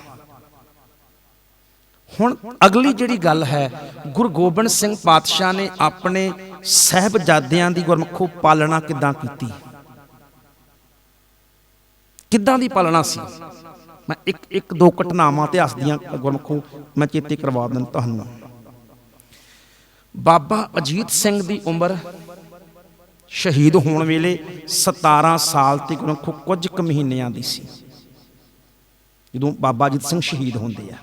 ਹੁਣ ਅਗਲੀ ਜਿਹੜੀ ਗੱਲ ਹੈ, ਗੁਰੂ ਗੋਬਿੰਦ ਸਿੰਘ ਪਾਤਸ਼ਾਹ ਨੇ ਆਪਣੇ ਸਹਿਬਜ਼ਾਦਿਆਂ ਦੀ ਗੁਰਮਖੋ ਪਾਲਣਾ ਕਿੱਦਾਂ ਕੀਤੀ? ਕਿੱਦਾਂ ਦੀ ਪਾਲਣਾ ਸੀ? ਮੈਂ ਇੱਕ ਇੱਕ, ਦੋ ਘਟਨਾਵਾਂ ਇਤਿਹਾਸ ਦੀਆਂ ਗੁਰਮਖੋ ਮੈਂ ਚੇਤੇ ਕਰਵਾ ਦਿੰਦਾ ਤੁਹਾਨੂੰ। ਬਾਬਾ ਅਜੀਤ ਸਿੰਘ ਦੀ ਉਮਰ ਸ਼ਹੀਦ ਹੋਣ ਵੇਲੇ 17 ਸਾਲ ਤੇ ਗੁਰਮਖੋ ਕੁਝ ਕੁ ਮਹੀਨਿਆਂ ਦੀ ਸੀ। ਜਦੋਂ ਬਾਬਾ ਅਜੀਤ ਸਿੰਘ ਸ਼ਹੀਦ ਹੁੰਦੇ ਆ।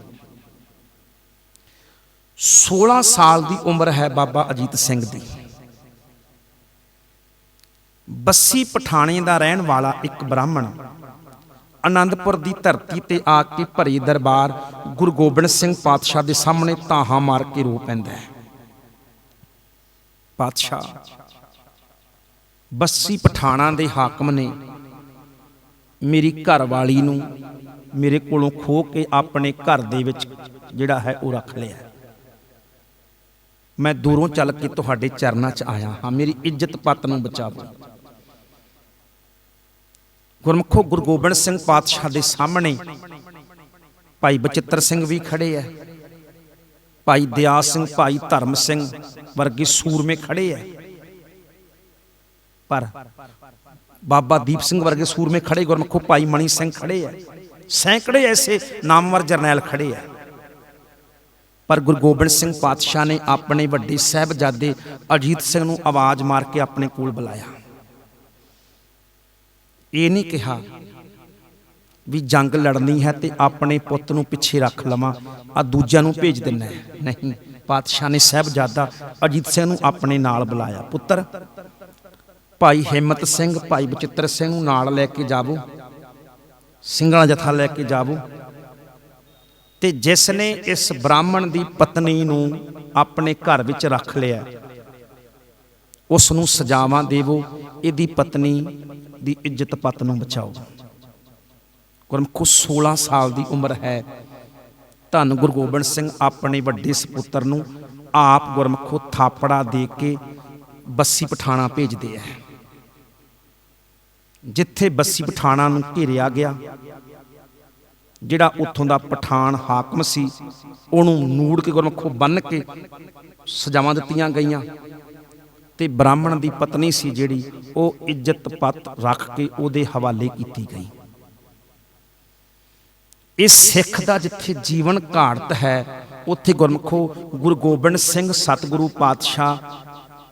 16 ਸਾਲ ਦੀ ਉਮਰ ਹੈ ਬਾਬਾ ਅਜੀਤ ਸਿੰਘ ਦੀ। ਬੱਸੀ ਪਠਾਣੇ ਦਾ ਰਹਿਣ ਵਾਲਾ ਇੱਕ ਬ੍ਰਾਹਮਣ ਆਨੰਦਪੁਰ ਦੀ ਧਰਤੀ ਤੇ ਆ ਕੇ ਭਰੀ ਦਰਬਾਰ ਗੁਰੂ ਗੋਬਿੰਦ ਸਿੰਘ ਪਾਤਸ਼ਾਹ ਦੇ ਸਾਹਮਣੇ ਤਾਹਾ ਮਾਰ ਕੇ ਰੋ ਪੈਂਦਾ ਹੈ। ਪਾਤਸ਼ਾਹ, ਬੱਸੀ ਪਠਾਣਾ ਦੇ ਹਾਕਮ ਨੇ ਮੇਰੀ ਘਰ ਵਾਲੀ ਨੂੰ ਮੇਰੇ ਕੋਲੋਂ ਖੋ ਕੇ ਆਪਣੇ ਘਰ ਦੇ ਵਿੱਚ ਜਿਹੜਾ ਹੈ ਉਹ ਰੱਖ ਲਿਆ ਮੈਂ ਦੂਰੋਂ ਚੱਲ ਕੇ ਤੁਹਾਡੇ ਚਰਨਾਂ 'ਚ ਆਇਆ ਹਾਂ। ਮੇਰੀ ਇੱਜ਼ਤ ਪਤ ਨੂੰ ਬਚਾਵੋ ਗੁਰਮਖੋ ਗੁਰੂ ਗੋਬਿੰਦ ਸਿੰਘ ਪਾਤਸ਼ਾਹ ਦੇ ਸਾਹਮਣੇ ਭਾਈ ਬਚਿੱਤਰ ਸਿੰਘ ਵੀ ਖੜੇ ਐ। ਭਾਈ ਦਿਆ ਸਿੰਘ, ਭਾਈ ਧਰਮ ਸਿੰਘ ਵਰਗੇ ਸੂਰਮੇ ਖੜੇ ਐ। ਪਰ ਬਾਬਾ ਦੀਪ ਸਿੰਘ ਵਰਗੇ ਸੂਰਮੇ ਖੜੇ, ਗੁਰਮਖੋ ਭਾਈ ਮਣੀ ਸਿੰਘ ਖੜੇ ਐ। ਸੈਂਕੜੇ ਐਸੇ ਨਾਮਵਰ ਜਰਨੈਲ ਖੜੇ ਆ ਪਰ ਗੁਰੂ ਗੋਬਿੰਦ ਸਿੰਘ ਪਾਤਸ਼ਾਹ ਨੇ ਆਪਣੇ ਵੱਡੇ ਸਾਹਿਬਜ਼ਾਦੇ ਅਜੀਤ ਸਿੰਘ ਨੂੰ ਆਵਾਜ਼ ਮਾਰ ਕੇ ਆਪਣੇ ਕੋਲ ਬੁਲਾਇਆ। ਇਹ ਨਹੀਂ ਕਿਹਾ ਵੀ ਜੰਗ ਲੜਨੀ ਹੈ ਤੇ ਆਪਣੇ ਪੁੱਤ ਨੂੰ ਪਿੱਛੇ ਰੱਖ ਲਵਾਂ ਆ ਦੂਜਿਆਂ ਨੂੰ ਭੇਜ ਦਿੰਨਾ ਨਹੀਂ, ਪਾਤਸ਼ਾਹ ਨੇ ਸਾਹਿਬਜ਼ਾਦਾ ਅਜੀਤ ਸਿੰਘ ਨੂੰ ਆਪਣੇ ਨਾਲ ਬੁਲਾਇਆ। ਪੁੱਤਰ, ਭਾਈ ਹਿੰਮਤ ਸਿੰਘ, ਭਾਈ ਬਚਿੱਤਰ ਸਿੰਘ ਨੂੰ ਨਾਲ ਲੈ ਕੇ ਜਾਵੋ, ਸਿੰਘਾਂ ਜਥਾ ਲੈ ਕੇ ਜਾਵੋ। ਤੇ ਜਿਸ ਨੇ ਇਸ ਬ੍ਰਾਹਮਣ ਦੀ ਪਤਨੀ ਨੂੰ ਆਪਣੇ ਘਰ ਵਿੱਚ ਰੱਖ ਲਿਆ ਉਸ ਨੂੰ ਸਜ਼ਾਵਾਂ ਦੇਵੋ, ਇਹਦੀ ਪਤਨੀ ਦੀ ਇੱਜ਼ਤ ਪਤ ਨੂੰ ਬਚਾਓ। ਗੁਰਮੁਖੋ 16 ਸਾਲ ਦੀ ਉਮਰ ਹੈ। ਧੰਨ ਗੁਰੂ ਗੋਬਿੰਦ ਸਿੰਘ ਆਪਣੇ ਵੱਡੇ ਸਪੁੱਤਰ ਨੂੰ ਆਪ ਗੁਰਮੁਖੋ ਥਾਪੜਾ ਦੇ ਕੇ ਬੱਸੀ ਪਠਾਣਾ ਭੇਜਦੇ ਆ। ਜਿੱਥੇ ਬੱਸੀ ਪਠਾਣਾ ਨੂੰ ਘੇਰਿਆ ਗਿਆ ਜਿਹੜਾ ਉੱਥੋਂ ਦਾ ਪਠਾਨ ਹਾਕਮ ਸੀ, ਉਹਨੂੰ ਨੂੜ ਕੇ ਗੁਰਮੁਖੋ ਬੰਨ ਕੇ ਸਜ਼ਾਵਾਂ ਦਿੱਤੀਆਂ ਗਈਆਂ। ਤੇ ਬ੍ਰਾਹਮਣ ਦੀ ਪਤਨੀ ਸੀ ਜਿਹੜੀ, ਉਹ ਇੱਜ਼ਤ ਪਤ ਰੱਖ ਕੇ ਉਹਦੇ ਹਵਾਲੇ ਕੀਤੀ ਗਈ। ਇਹ ਸਿੱਖ ਦਾ ਜਿੱਥੇ ਜੀਵਨ ਘਾੜਤ ਹੈ, ਉੱਥੇ ਗੁਰਮਖੋ ਗੁਰੂ ਗੋਬਿੰਦ ਸਿੰਘ ਸਤਿਗੁਰੂ ਪਾਤਸ਼ਾਹ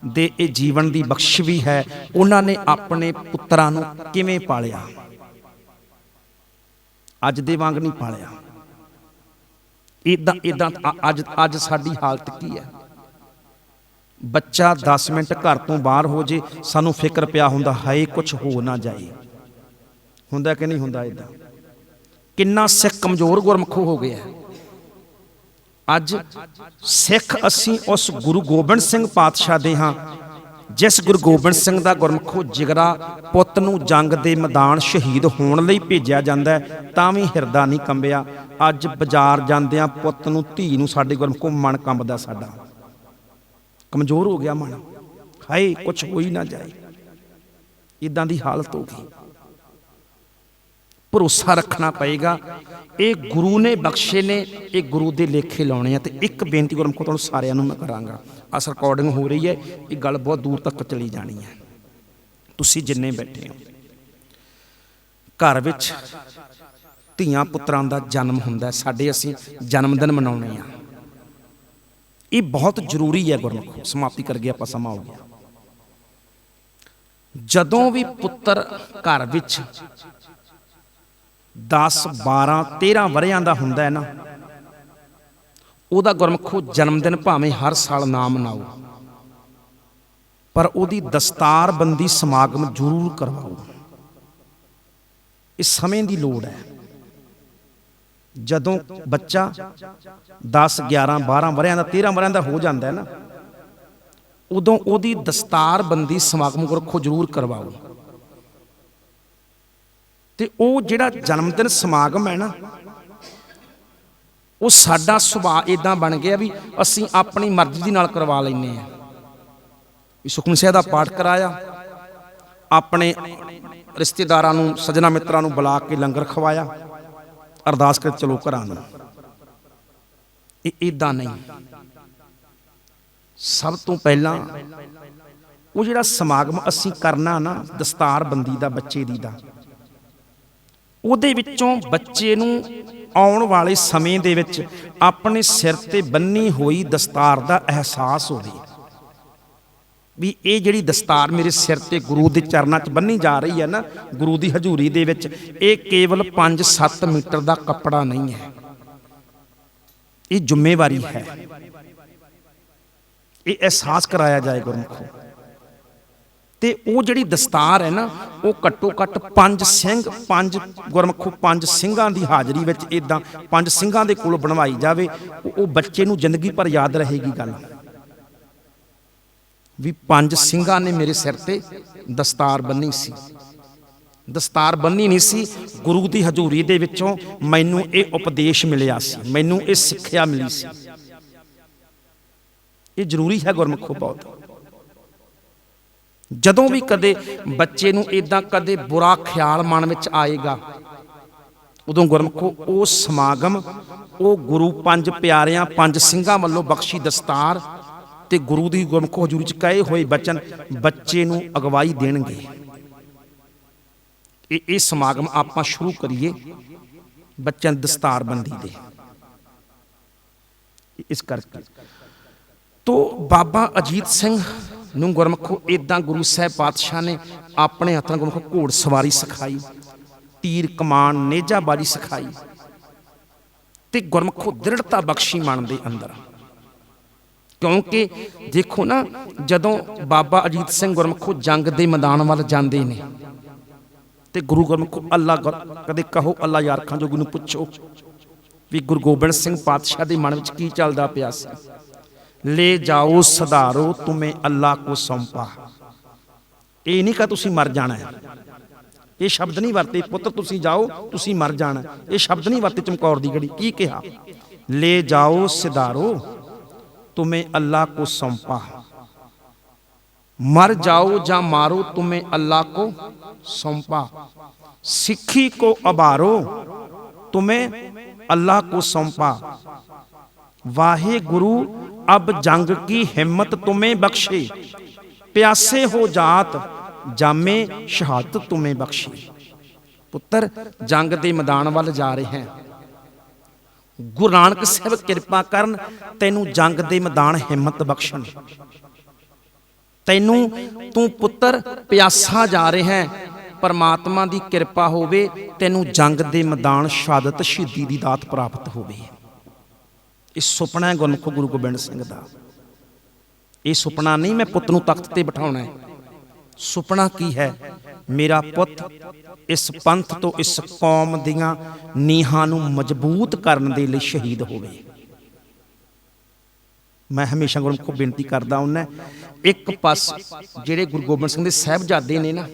ਦੇ ਇਹ ਜੀਵਨ ਦੀ ਬਖਸ਼ ਵੀ ਹੈ। ਉਹਨਾਂ ਨੇ ਆਪਣੇ ਪੁੱਤਰਾਂ ਨੂੰ ਕਿਵੇਂ ਪਾਲਿਆ? ਅੱਜ ਦੇ ਵਾਂਗ ਨਹੀਂ ਪਾਲਿਆ। ਇਦਾਂ ਇਦਾਂ ਅੱਜ ਅੱਜ ਸਾਡੀ ਹਾਲਤ ਕੀ ਹੈ? ਬੱਚਾ 10 ਮਿੰਟ ਘਰ ਤੋਂ ਬਾਹਰ ਹੋ ਜੇ, ਸਾਨੂੰ ਫਿਕਰ ਪਿਆ ਹੁੰਦਾ, ਹਾਏ ਕੁਝ ਹੋ ਨਾ ਜਾਏ। ਹੁੰਦਾ ਕਿ ਨਹੀਂ ਹੁੰਦਾ ਇਦਾਂ ਕਿੰਨਾ ਸਿੱਖ ਕਮਜ਼ੋਰ ਗੁਰਮਖੋ ਹੋ ਗਿਆ ਅੱਜ ਸਿੱਖ ਅਸੀਂ ਉਸ ਗੁਰੂ ਗੋਬਿੰਦ ਸਿੰਘ ਪਾਤਸ਼ਾਹ ਦੇ ਹਾਂ ਜਿਸ ਗੁਰੂ ਗੋਬਿੰਦ ਸਿੰਘ ਦਾ ਗੁਰਮਖੋ ਜਿਗਰਾ ਪੁੱਤ ਨੂੰ ਜੰਗ ਦੇ ਮੈਦਾਨ ਸ਼ਹੀਦ ਹੋਣ ਲਈ ਭੇਜਿਆ ਜਾਂਦਾ ਤਾਂ ਵੀ ਹਿਰਦਾ ਨਹੀਂ ਕੰਬਿਆ। ਅੱਜ ਬਾਜ਼ਾਰ ਜਾਂਦਿਆਂ ਪੁੱਤ ਨੂੰ ਧੀ ਨੂੰ ਸਾਡੇ ਗੁਰਮਖੋ ਮਨ ਕੰਬਦਾ ਸਾਡਾ। ਕਮਜ਼ੋਰ ਹੋ ਗਿਆ ਮਨ। ਹਾਏ ਕੁਝ ਹੋਈ ਨਾ ਜਾਏ। ਇਦਾਂ ਦੀ ਹਾਲਤ ਹੋ ਗਈ। ਭਰੋਸਾ ਰੱਖਣਾ ਪਏਗਾ। ਇਹ ਗੁਰੂ ਨੇ ਬਖਸ਼ੇ ਨੇ, ਇਹ ਗੁਰੂ ਦੇ ਲੇਖੇ ਲਾਉਣੇ ਆ ਤੇ ਇੱਕ ਬੇਨਤੀ ਗੁਰਮਖੋ ਤੁਹਾਨੂੰ ਸਾਰਿਆਂ ਨੂੰ ਮੈਂ ਕਰਾਂਗਾ। ਅਸ ਰਿਕਾਰਡਿੰਗ ਹੋ ਰਹੀ ਹੈ, ਇਹ ਗੱਲ ਬਹੁਤ ਦੂਰ ਤੱਕ ਚਲੀ ਜਾਣੀ ਹੈ। ਤੁਸੀਂ ਜਿੰਨੇ ਬੈਠੇ ਹੋ। ਘਰ ਵਿੱਚ ਧੀਆਂ ਪੁੱਤਰਾਂ ਦਾ ਜਨਮ ਹੁੰਦਾ ਸਾਡੇ ਅਸੀਂ ਜਨਮ ਦਿਨ ਮਨਾਉਣੇ ਆ ਇਹ ਬਹੁਤ ਜ਼ਰੂਰੀ ਹੈ ਗੁਰਮਖੋ, ਸਮਾਪਤੀ ਕਰ ਗਿਆ ਆਪਾਂ ਸਮਾਂ ਹੋ ਗਿਆ। ਜਦੋਂ ਵੀ ਪੁੱਤਰ ਘਰ ਵਿੱਚ 10 12 13 ਵਰਿਆਂ ਦਾ ਹੁੰਦਾ ਹੈ ਨਾ ਉਹਦਾ ਗੁਰਮਖੋ ਜਨਮ ਦਿਨ ਭਾਵੇਂ ਹਰ ਸਾਲ ਨਾ ਮਨਾਓ ਪਰ ਉਹਦੀ ਦਸਤਾਰ ਬੰਦੀ ਸਮਾਗਮ ਜ਼ਰੂਰ ਕਰਵਾਓ। ਇਸ ਸਮੇਂ ਦੀ ਲੋੜ ਹੈ। ਜਦੋਂ ਬੱਚਾ 10 11 12 ਵਰਿਆਂ ਦਾ 13 ਵਰਿਆਂ ਦਾ ਹੋ ਜਾਂਦਾ ਹੈ ਨਾ, ਉਦੋਂ ਉਹਦੀ ਦਸਤਾਰ ਬੰਦੀ ਸਮਾਗਮ ਗੁਰਖੋ ਜ਼ਰੂਰ ਕਰਵਾਓ। ਤੇ ਉਹ ਜਿਹੜਾ ਜਨਮ ਦਿਨ ਸਮਾਗਮ ਹੈ ਨਾ ਉਹ ਸਾਡਾ ਸੁਭਾਅ ਇਦਾਂ ਬਣ ਗਿਆ ਵੀ ਅਸੀਂ ਆਪਣੀ ਮਰਜ਼ੀ ਦੇ ਨਾਲ ਕਰਵਾ ਲੈਨੇ ਆ ਵੀ ਸੁਖਮਨੀ ਸਾਹਿਬ ਦਾ ਪਾਠ ਕਰਾਇਆ। ਆਪਣੇ ਰਿਸ਼ਤੇਦਾਰਾਂ ਨੂੰ, ਸਜਣਾ ਮਿੱਤਰਾਂ ਨੂੰ ਬੁਲਾ ਕੇ ਲੰਗਰ ਖਵਾਇਆ। ਅਰਦਾਸ ਕਰ, ਚਲੋ ਘਰਾਂ ਨੂੰ। ਇਹ ਇਦਾਂ ਨਹੀਂ। ਸਭ ਤੋਂ ਪਹਿਲਾਂ ਉਹ ਜਿਹੜਾ ਸਮਾਗਮ ਅਸੀਂ ਕਰਨਾ ਨਾ ਦਸਤਾਰ ਬੰਦੀ ਦਾ, ਬੱਚੇ ਦੀ ਦਾ, ਉਹਦੇ ਵਿੱਚੋਂ ਬੱਚੇ ਨੂੰ ਆਉਣ ਵਾਲੇ ਸਮੇਂ ਦੇ ਵਿੱਚ ਆਪਣੇ ਸਿਰ ਤੇ ਬੰਨੀ ਹੋਈ ਦਸਤਾਰ ਦਾ ਅਹਿਸਾਸ ਹੋਵੇ। ਵੀ ਇਹ ਜਿਹੜੀ ਦਸਤਾਰ ਮੇਰੇ ਸਿਰ ਤੇ ਗੁਰੂ ਦੇ ਚਰਨਾਂ 'ਚ ਬੰਨੀ ਜਾ ਰਹੀ ਹੈ ਨਾ, ਗੁਰੂ ਦੀ ਹਜ਼ੂਰੀ ਦੇ ਵਿੱਚ, ਇਹ ਕੇਵਲ 5-7 ਮੀਟਰ ਦਾ ਕੱਪੜਾ ਨਹੀਂ ਹੈ। ਇਹ ਜ਼ਿੰਮੇਵਾਰੀ ਹੈ। ਇਹ ਅਹਿਸਾਸ ਕਰਾਇਆ ਜਾਏ ਗੁਰਮੁਖੋ। ਤੇ ਉਹ ਜਿਹੜੀ ਦਸਤਾਰ ਹੈ ਨਾ, ਉਹ ਘੱਟੋ ਘੱਟ ਪੰਜ ਸਿੰਘ, ਪੰਜ ਗੁਰਮਖੋ ਪੰਜ ਸਿੰਘਾਂ ਦੀ ਹਾਜ਼ਰੀ ਵਿੱਚ ਇਦਾਂ ਪੰਜ ਸਿੰਘਾਂ ਦੇ ਕੋਲ ਬਣਵਾਈ ਜਾਵੇ, ਉਹ- ਬੱਚੇ ਨੂੰ ਜ਼ਿੰਦਗੀ ਭਰ ਯਾਦ ਰਹੇਗੀ ਗੱਲ। ਵੀ ਪੰਜ ਸਿੰਘਾਂ ਨੇ ਮੇਰੇ ਸਿਰ ਤੇ ਦਸਤਾਰ ਬੰਨੀ ਸੀ। ਦਸਤਾਰ ਬੰਨੀ ਨਹੀਂ ਸੀ, ਗੁਰੂ ਦੀ ਹਜ਼ੂਰੀ ਦੇ ਵਿੱਚੋਂ ਮੈਨੂੰ ਇਹ ਉਪਦੇਸ਼ ਮਿਲਿਆ ਸੀ, ਮੈਨੂੰ ਇਹ ਸਿੱਖਿਆ ਮਿਲੀ ਸੀ। ਇਹ ਜ਼ਰੂਰੀ ਹੈ ਗੁਰਮਖੋ ਬਹੁਤ। ਜਦੋਂ ਵੀ ਕਦੇ ਬੱਚੇ ਨੂੰ ਇਦਾਂ ਕਦੇ ਬੁਰਾ ਖਿਆਲ ਮਨ ਵਿੱਚ ਆਏਗਾ, ਉਦੋਂ ਗੁਰਮਖੋ ਉਹ ਸਮਾਗਮ, ਉਹ ਗੁਰੂ ਪੰਜ ਪਿਆਰਿਆਂ, ਪੰਜ ਸਿੰਘਾਂ ਵੱਲੋਂ ਬਖਸ਼ੀ ਦਸਤਾਰ ਤੇ ਗੁਰੂ ਦੀ ਗੁਰਮਖੋ ਹਜ਼ੂਰੀ ਚ ਕਹੇ ਹੋਏ ਬਚਨ ਬੱਚੇ ਨੂੰ ਅਗਵਾਈ ਦੇਣਗੇ। ਇਹ ਇਹ ਸਮਾਗਮ ਆਪਾਂ ਸ਼ੁਰੂ ਕਰੀਏ ਬੱਚਿਆਂ ਦਸਤਾਰ ਬੰਦੀ ਦੇ। ਇਸ ਕਰਕੇ। ਤੋ ਬਾਬਾ ਅਜੀਤ ਸਿੰਘ ਨੂੰ ਗੁਰਮਖੋ ਇਦਾਂ ਗੁਰੂ ਸਾਹਿਬ ਪਾਤਸ਼ਾਹ ਨੇ ਆਪਣੇ ਹੱਥਾਂ ਗੁਰਮਖੋ ਘੋੜ ਸਵਾਰੀ ਸਿਖਾਈ, ਤੀਰ ਕਮਾਨ ਨੇਜਾਬਾਜੀ ਸਿਖਾਈ ਤੇ ਗੁਰਮਖੋ ਦ੍ਰਿੜਤਾ ਬਖਸ਼ੀ ਮਨ ਦੇ ਅੰਦਰ। ਕਿਉਂਕਿ ਦੇਖੋ ਨਾ, ਜਦੋਂ ਬਾਬਾ ਅਜੀਤ ਸਿੰਘ ਗੁਰਮਖੋ ਜੰਗ ਦੇ ਮੈਦਾਨ ਵੱਲ ਜਾਂਦੇ ਨੇ ਤੇ ਗੁਰੂ ਗੁਰਮਖੋ ਅੱਲਾ ਗੁਰ- ਕਦੇ ਕਹੋ, ਅੱਲਾ ਯਾਰ ਖਾਂ ਜੋਗੀ ਨੂੰ ਪੁੱਛੋ ਵੀ ਗੁਰੂ ਗੋਬਿੰਦ ਸਿੰਘ ਪਾਤਸ਼ਾਹ ਦੇ ਮਨ ਵਿੱਚ ਕੀ ਚੱਲਦਾ ਪਿਆ ਸੀ? ਲੈ ਜਾਓ ਸਧਾਰੋ ਤੁਮੇ ਅੱਲਾ ਕੋ ਸੌਂਪਾ ਇਹ ਨਹੀਂ ਕਾ ਤੁਸੀਂ ਮਰ ਜਾਣਾ ਹੈ ਇਹ ਸ਼ਬਦ ਨਹੀਂ ਵਰਤੇ ਪੁੱਤ ਤੁਸੀਂ ਜਾਓ ਤੁਸੀਂ ਮਰ ਜਾਣਾ ਹੈ। ਇਹ ਸ਼ਬਦ ਨਹੀਂ ਵਰਤੇ ਚਮਕੌਰ ਦੀ ਗੜੀ ਕੀ ਕਿਹਾ ਲੈ ਜਾਓ ਸਿਧਾਰੋ ਤੁਮੇ ਅੱਲਾ ਕੋ ਸੌਂਪਾ मर जाओ जा मारो तुम्हें अल्लाह को सौंपा सिक्खी को अबारो तुम्हें अल्लाह को सौंपा वाहे गुरु अब जंग की हिम्मत तुम्हें बख्शे प्यासे हो जात जामे शहादत तुम्हें बख्शे ਪੁੱਤਰ ਜੰਗ ਦੇ ਮੈਦਾਨ ਵੱਲ ਜਾ ਰਹੇ ਹਾਂ ਗੁਰੂ ਨਾਨਕ ਸਾਹਿਬ ਕਿਰਪਾ ਕਰਨ ਤੈਨੂੰ ਜੰਗ ਦੇ ਮੈਦਾਨ ਹਿੰਮਤ ਬਖਸ਼ਣ ਤੈਨੂੰ ਤੂੰ ਪੁੱਤਰ ਪਿਆਸਾ ਜਾ ਰਿਹਾ ਹੈ ਪਰਮਾਤਮਾ ਦੀ ਕਿਰਪਾ ਹੋਵੇ ਤੈਨੂੰ ਜੰਗ ਦੇ ਮੈਦਾਨ ਸ਼ਹਾਦਤ ਸ਼ਹੀਦੀ ਦੀ ਦਾਤ ਪ੍ਰਾਪਤ ਹੋਵੇ ਇਹ ਸੁਪਨਾ ਹੈ ਗੁਰਮੁਖ ਗੁਰੂ ਗੋਬਿੰਦ ਸਿੰਘ ਦਾ। ਇਹ ਸੁਪਨਾ ਨਹੀਂ ਮੈਂ ਪੁੱਤ ਨੂੰ ਤਖਤ ਤੇ ਬਿਠਾਉਣਾ ਹੈ। ਸੁਪਨਾ ਕੀ ਹੈ? ਮੇਰਾ ਪੁੱਤ ਇਸ ਪੰਥ ਤੋਂ ਇਸ ਕੌਮ ਦੀਆਂ ਨੀਹਾਂ ਨੂੰ ਮਜ਼ਬੂਤ ਕਰਨ ਦੇ ਲਈ ਸ਼ਹੀਦ ਹੋਵੇ। ਮੈਂ ਹਮੇਸ਼ਾ ਗੁਰਮੁਖ ਨੂੰ ਬੇਨਤੀ ਕਰਦਾ ਹੁੰਨਾ ਇੱਕ ਪਾਸ ਜਿਹੜੇ ਗੁਰੂ ਗੋਬਿੰਦ ਸਿੰਘ ਦੇ ਸਾਹਿਬਜ਼ਾਦੇ ਨੇ ਨਾ,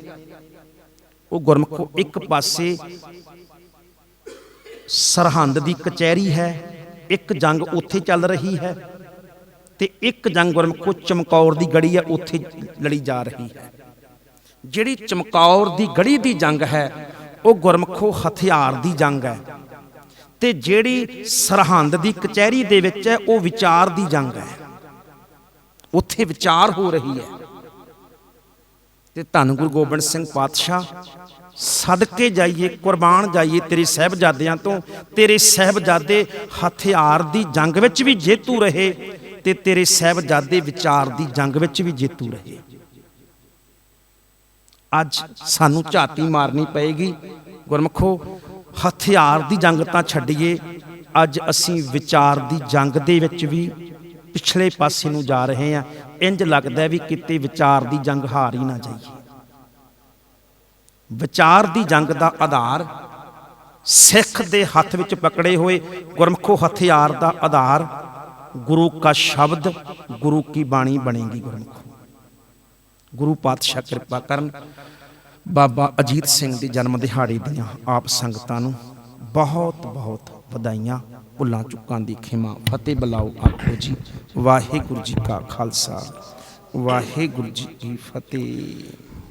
ਉਹ ਗੁਰਮੁਖੋ ਇੱਕ ਪਾਸੇ ਸਰਹੰਦ ਦੀ ਕਚਹਿਰੀ ਹੈ ਇੱਕ ਜੰਗ ਉੱਥੇ ਚੱਲ ਰਹੀ ਹੈ ਤੇ ਇੱਕ ਜੰਗ ਗੁਰਮੁਖੋ ਚਮਕੌਰ ਦੀ ਗੜੀ ਹੈ, ਉੱਥੇ ਲੜੀ ਜਾ ਰਹੀ ਹੈ। ਜਿਹੜੀ ਚਮਕੌਰ ਦੀ ਗੜੀ ਦੀ ਜੰਗ ਹੈ, ਉਹ ਗੁਰਮੁਖੋ ਹਥਿਆਰ ਦੀ ਜੰਗ ਹੈ। ਤੇ ਜਿਹੜੀ ਸਰਹੰਦ ਦੀ ਕਚਹਿਰੀ ਦੇ ਵਿੱਚ ਹੈ, ਉਹ ਵਿਚਾਰ ਦੀ ਜੰਗ ਹੈ। ਉੱਥੇ ਵਿਚਾਰ ਹੋ ਰਹੀ ਹੈ। ਤੇ ਧੰਨ ਗੁਰੂ ਗੋਬਿੰਦ ਸਿੰਘ ਪਾਤਸ਼ਾਹ ਸਦਕੇ ਜਾਈਏ, ਕੁਰਬਾਨ ਜਾਈਏ ਤੇਰੇ ਸਹਿਬਜ਼ਾਦਿਆਂ ਤੋਂ, ਤੇਰੇ ਸਹਿਬਜ਼ਾਦੇ ਹਥਿਆਰ ਦੀ ਜੰਗ ਵਿੱਚ ਵੀ ਜੇਤੂ ਰਹੇ ਤੇ ਤੇਰੇ ਸਹਿਬਜ਼ਾਦੇ ਵਿਚਾਰ ਦੀ ਜੰਗ ਵਿੱਚ ਵੀ ਜੇਤੂ ਰਹੇ। ਅੱਜ ਸਾਨੂੰ ਝਾਤੀ ਮਾਰਨੀ ਪਏਗੀ। ਗੁਰਮਖੋ, ਹਥਿਆਰ ਦੀ ਜੰਗ ਤਾਂ ਛੱਡੀਏ। ਅੱਜ ਅਸੀਂ ਵਿਚਾਰ ਦੀ ਜੰਗ ਦੇ ਵਿੱਚ ਵੀ ਪਿਛਲੇ ਪਾਸੇ ਨੂੰ ਜਾ ਰਹੇ ਹਾਂ। ਇੰਜ ਲੱਗਦਾ ਵੀ ਕਿਤੇ ਵਿਚਾਰ ਦੀ ਜੰਗ ਹਾਰ ਹੀ ਨਾ ਜਾਈਏ। ਵਿਚਾਰ ਦੀ ਜੰਗ ਦਾ ਆਧਾਰ, ਸਿੱਖ ਦੇ ਹੱਥ ਵਿੱਚ ਪਕੜੇ ਹੋਏ ਗੁਰਮਖੋ ਹਥਿਆਰ ਦਾ ਆਧਾਰ, ਗੁਰੂ ਕਾ ਸ਼ਬਦ, ਗੁਰੂ ਕੀ ਬਾਣੀ ਬਣੇਗੀ ਗੁਰਮਖੋ। ਗੁਰੂ ਪਾਤਸ਼ਾਹ ਕਿਰਪਾ ਕਰਨ ਬਾਬਾ ਅਜੀਤ ਸਿੰਘ ਦੇ ਜਨਮ ਦਿਹਾੜੇ ਦੀਆਂ ਆਪ ਸੰਗਤਾਂ ਨੂੰ ਬਹੁਤ ਬਹੁਤ ਵਧਾਈਆਂ, ਭੁੱਲਾਂ ਚੁੱਕਾਂ ਦੀ ਖਿਮਾ। ਫਤਿਹ ਬਲਾਓ ਆਖੋ ਜੀ, ਵਾਹਿਗੁਰੂ ਜੀ ਕਾ ਖਾਲਸਾ, ਵਾਹਿਗੁਰੂ ਜੀ ਕੀ ਫਤਿਹ।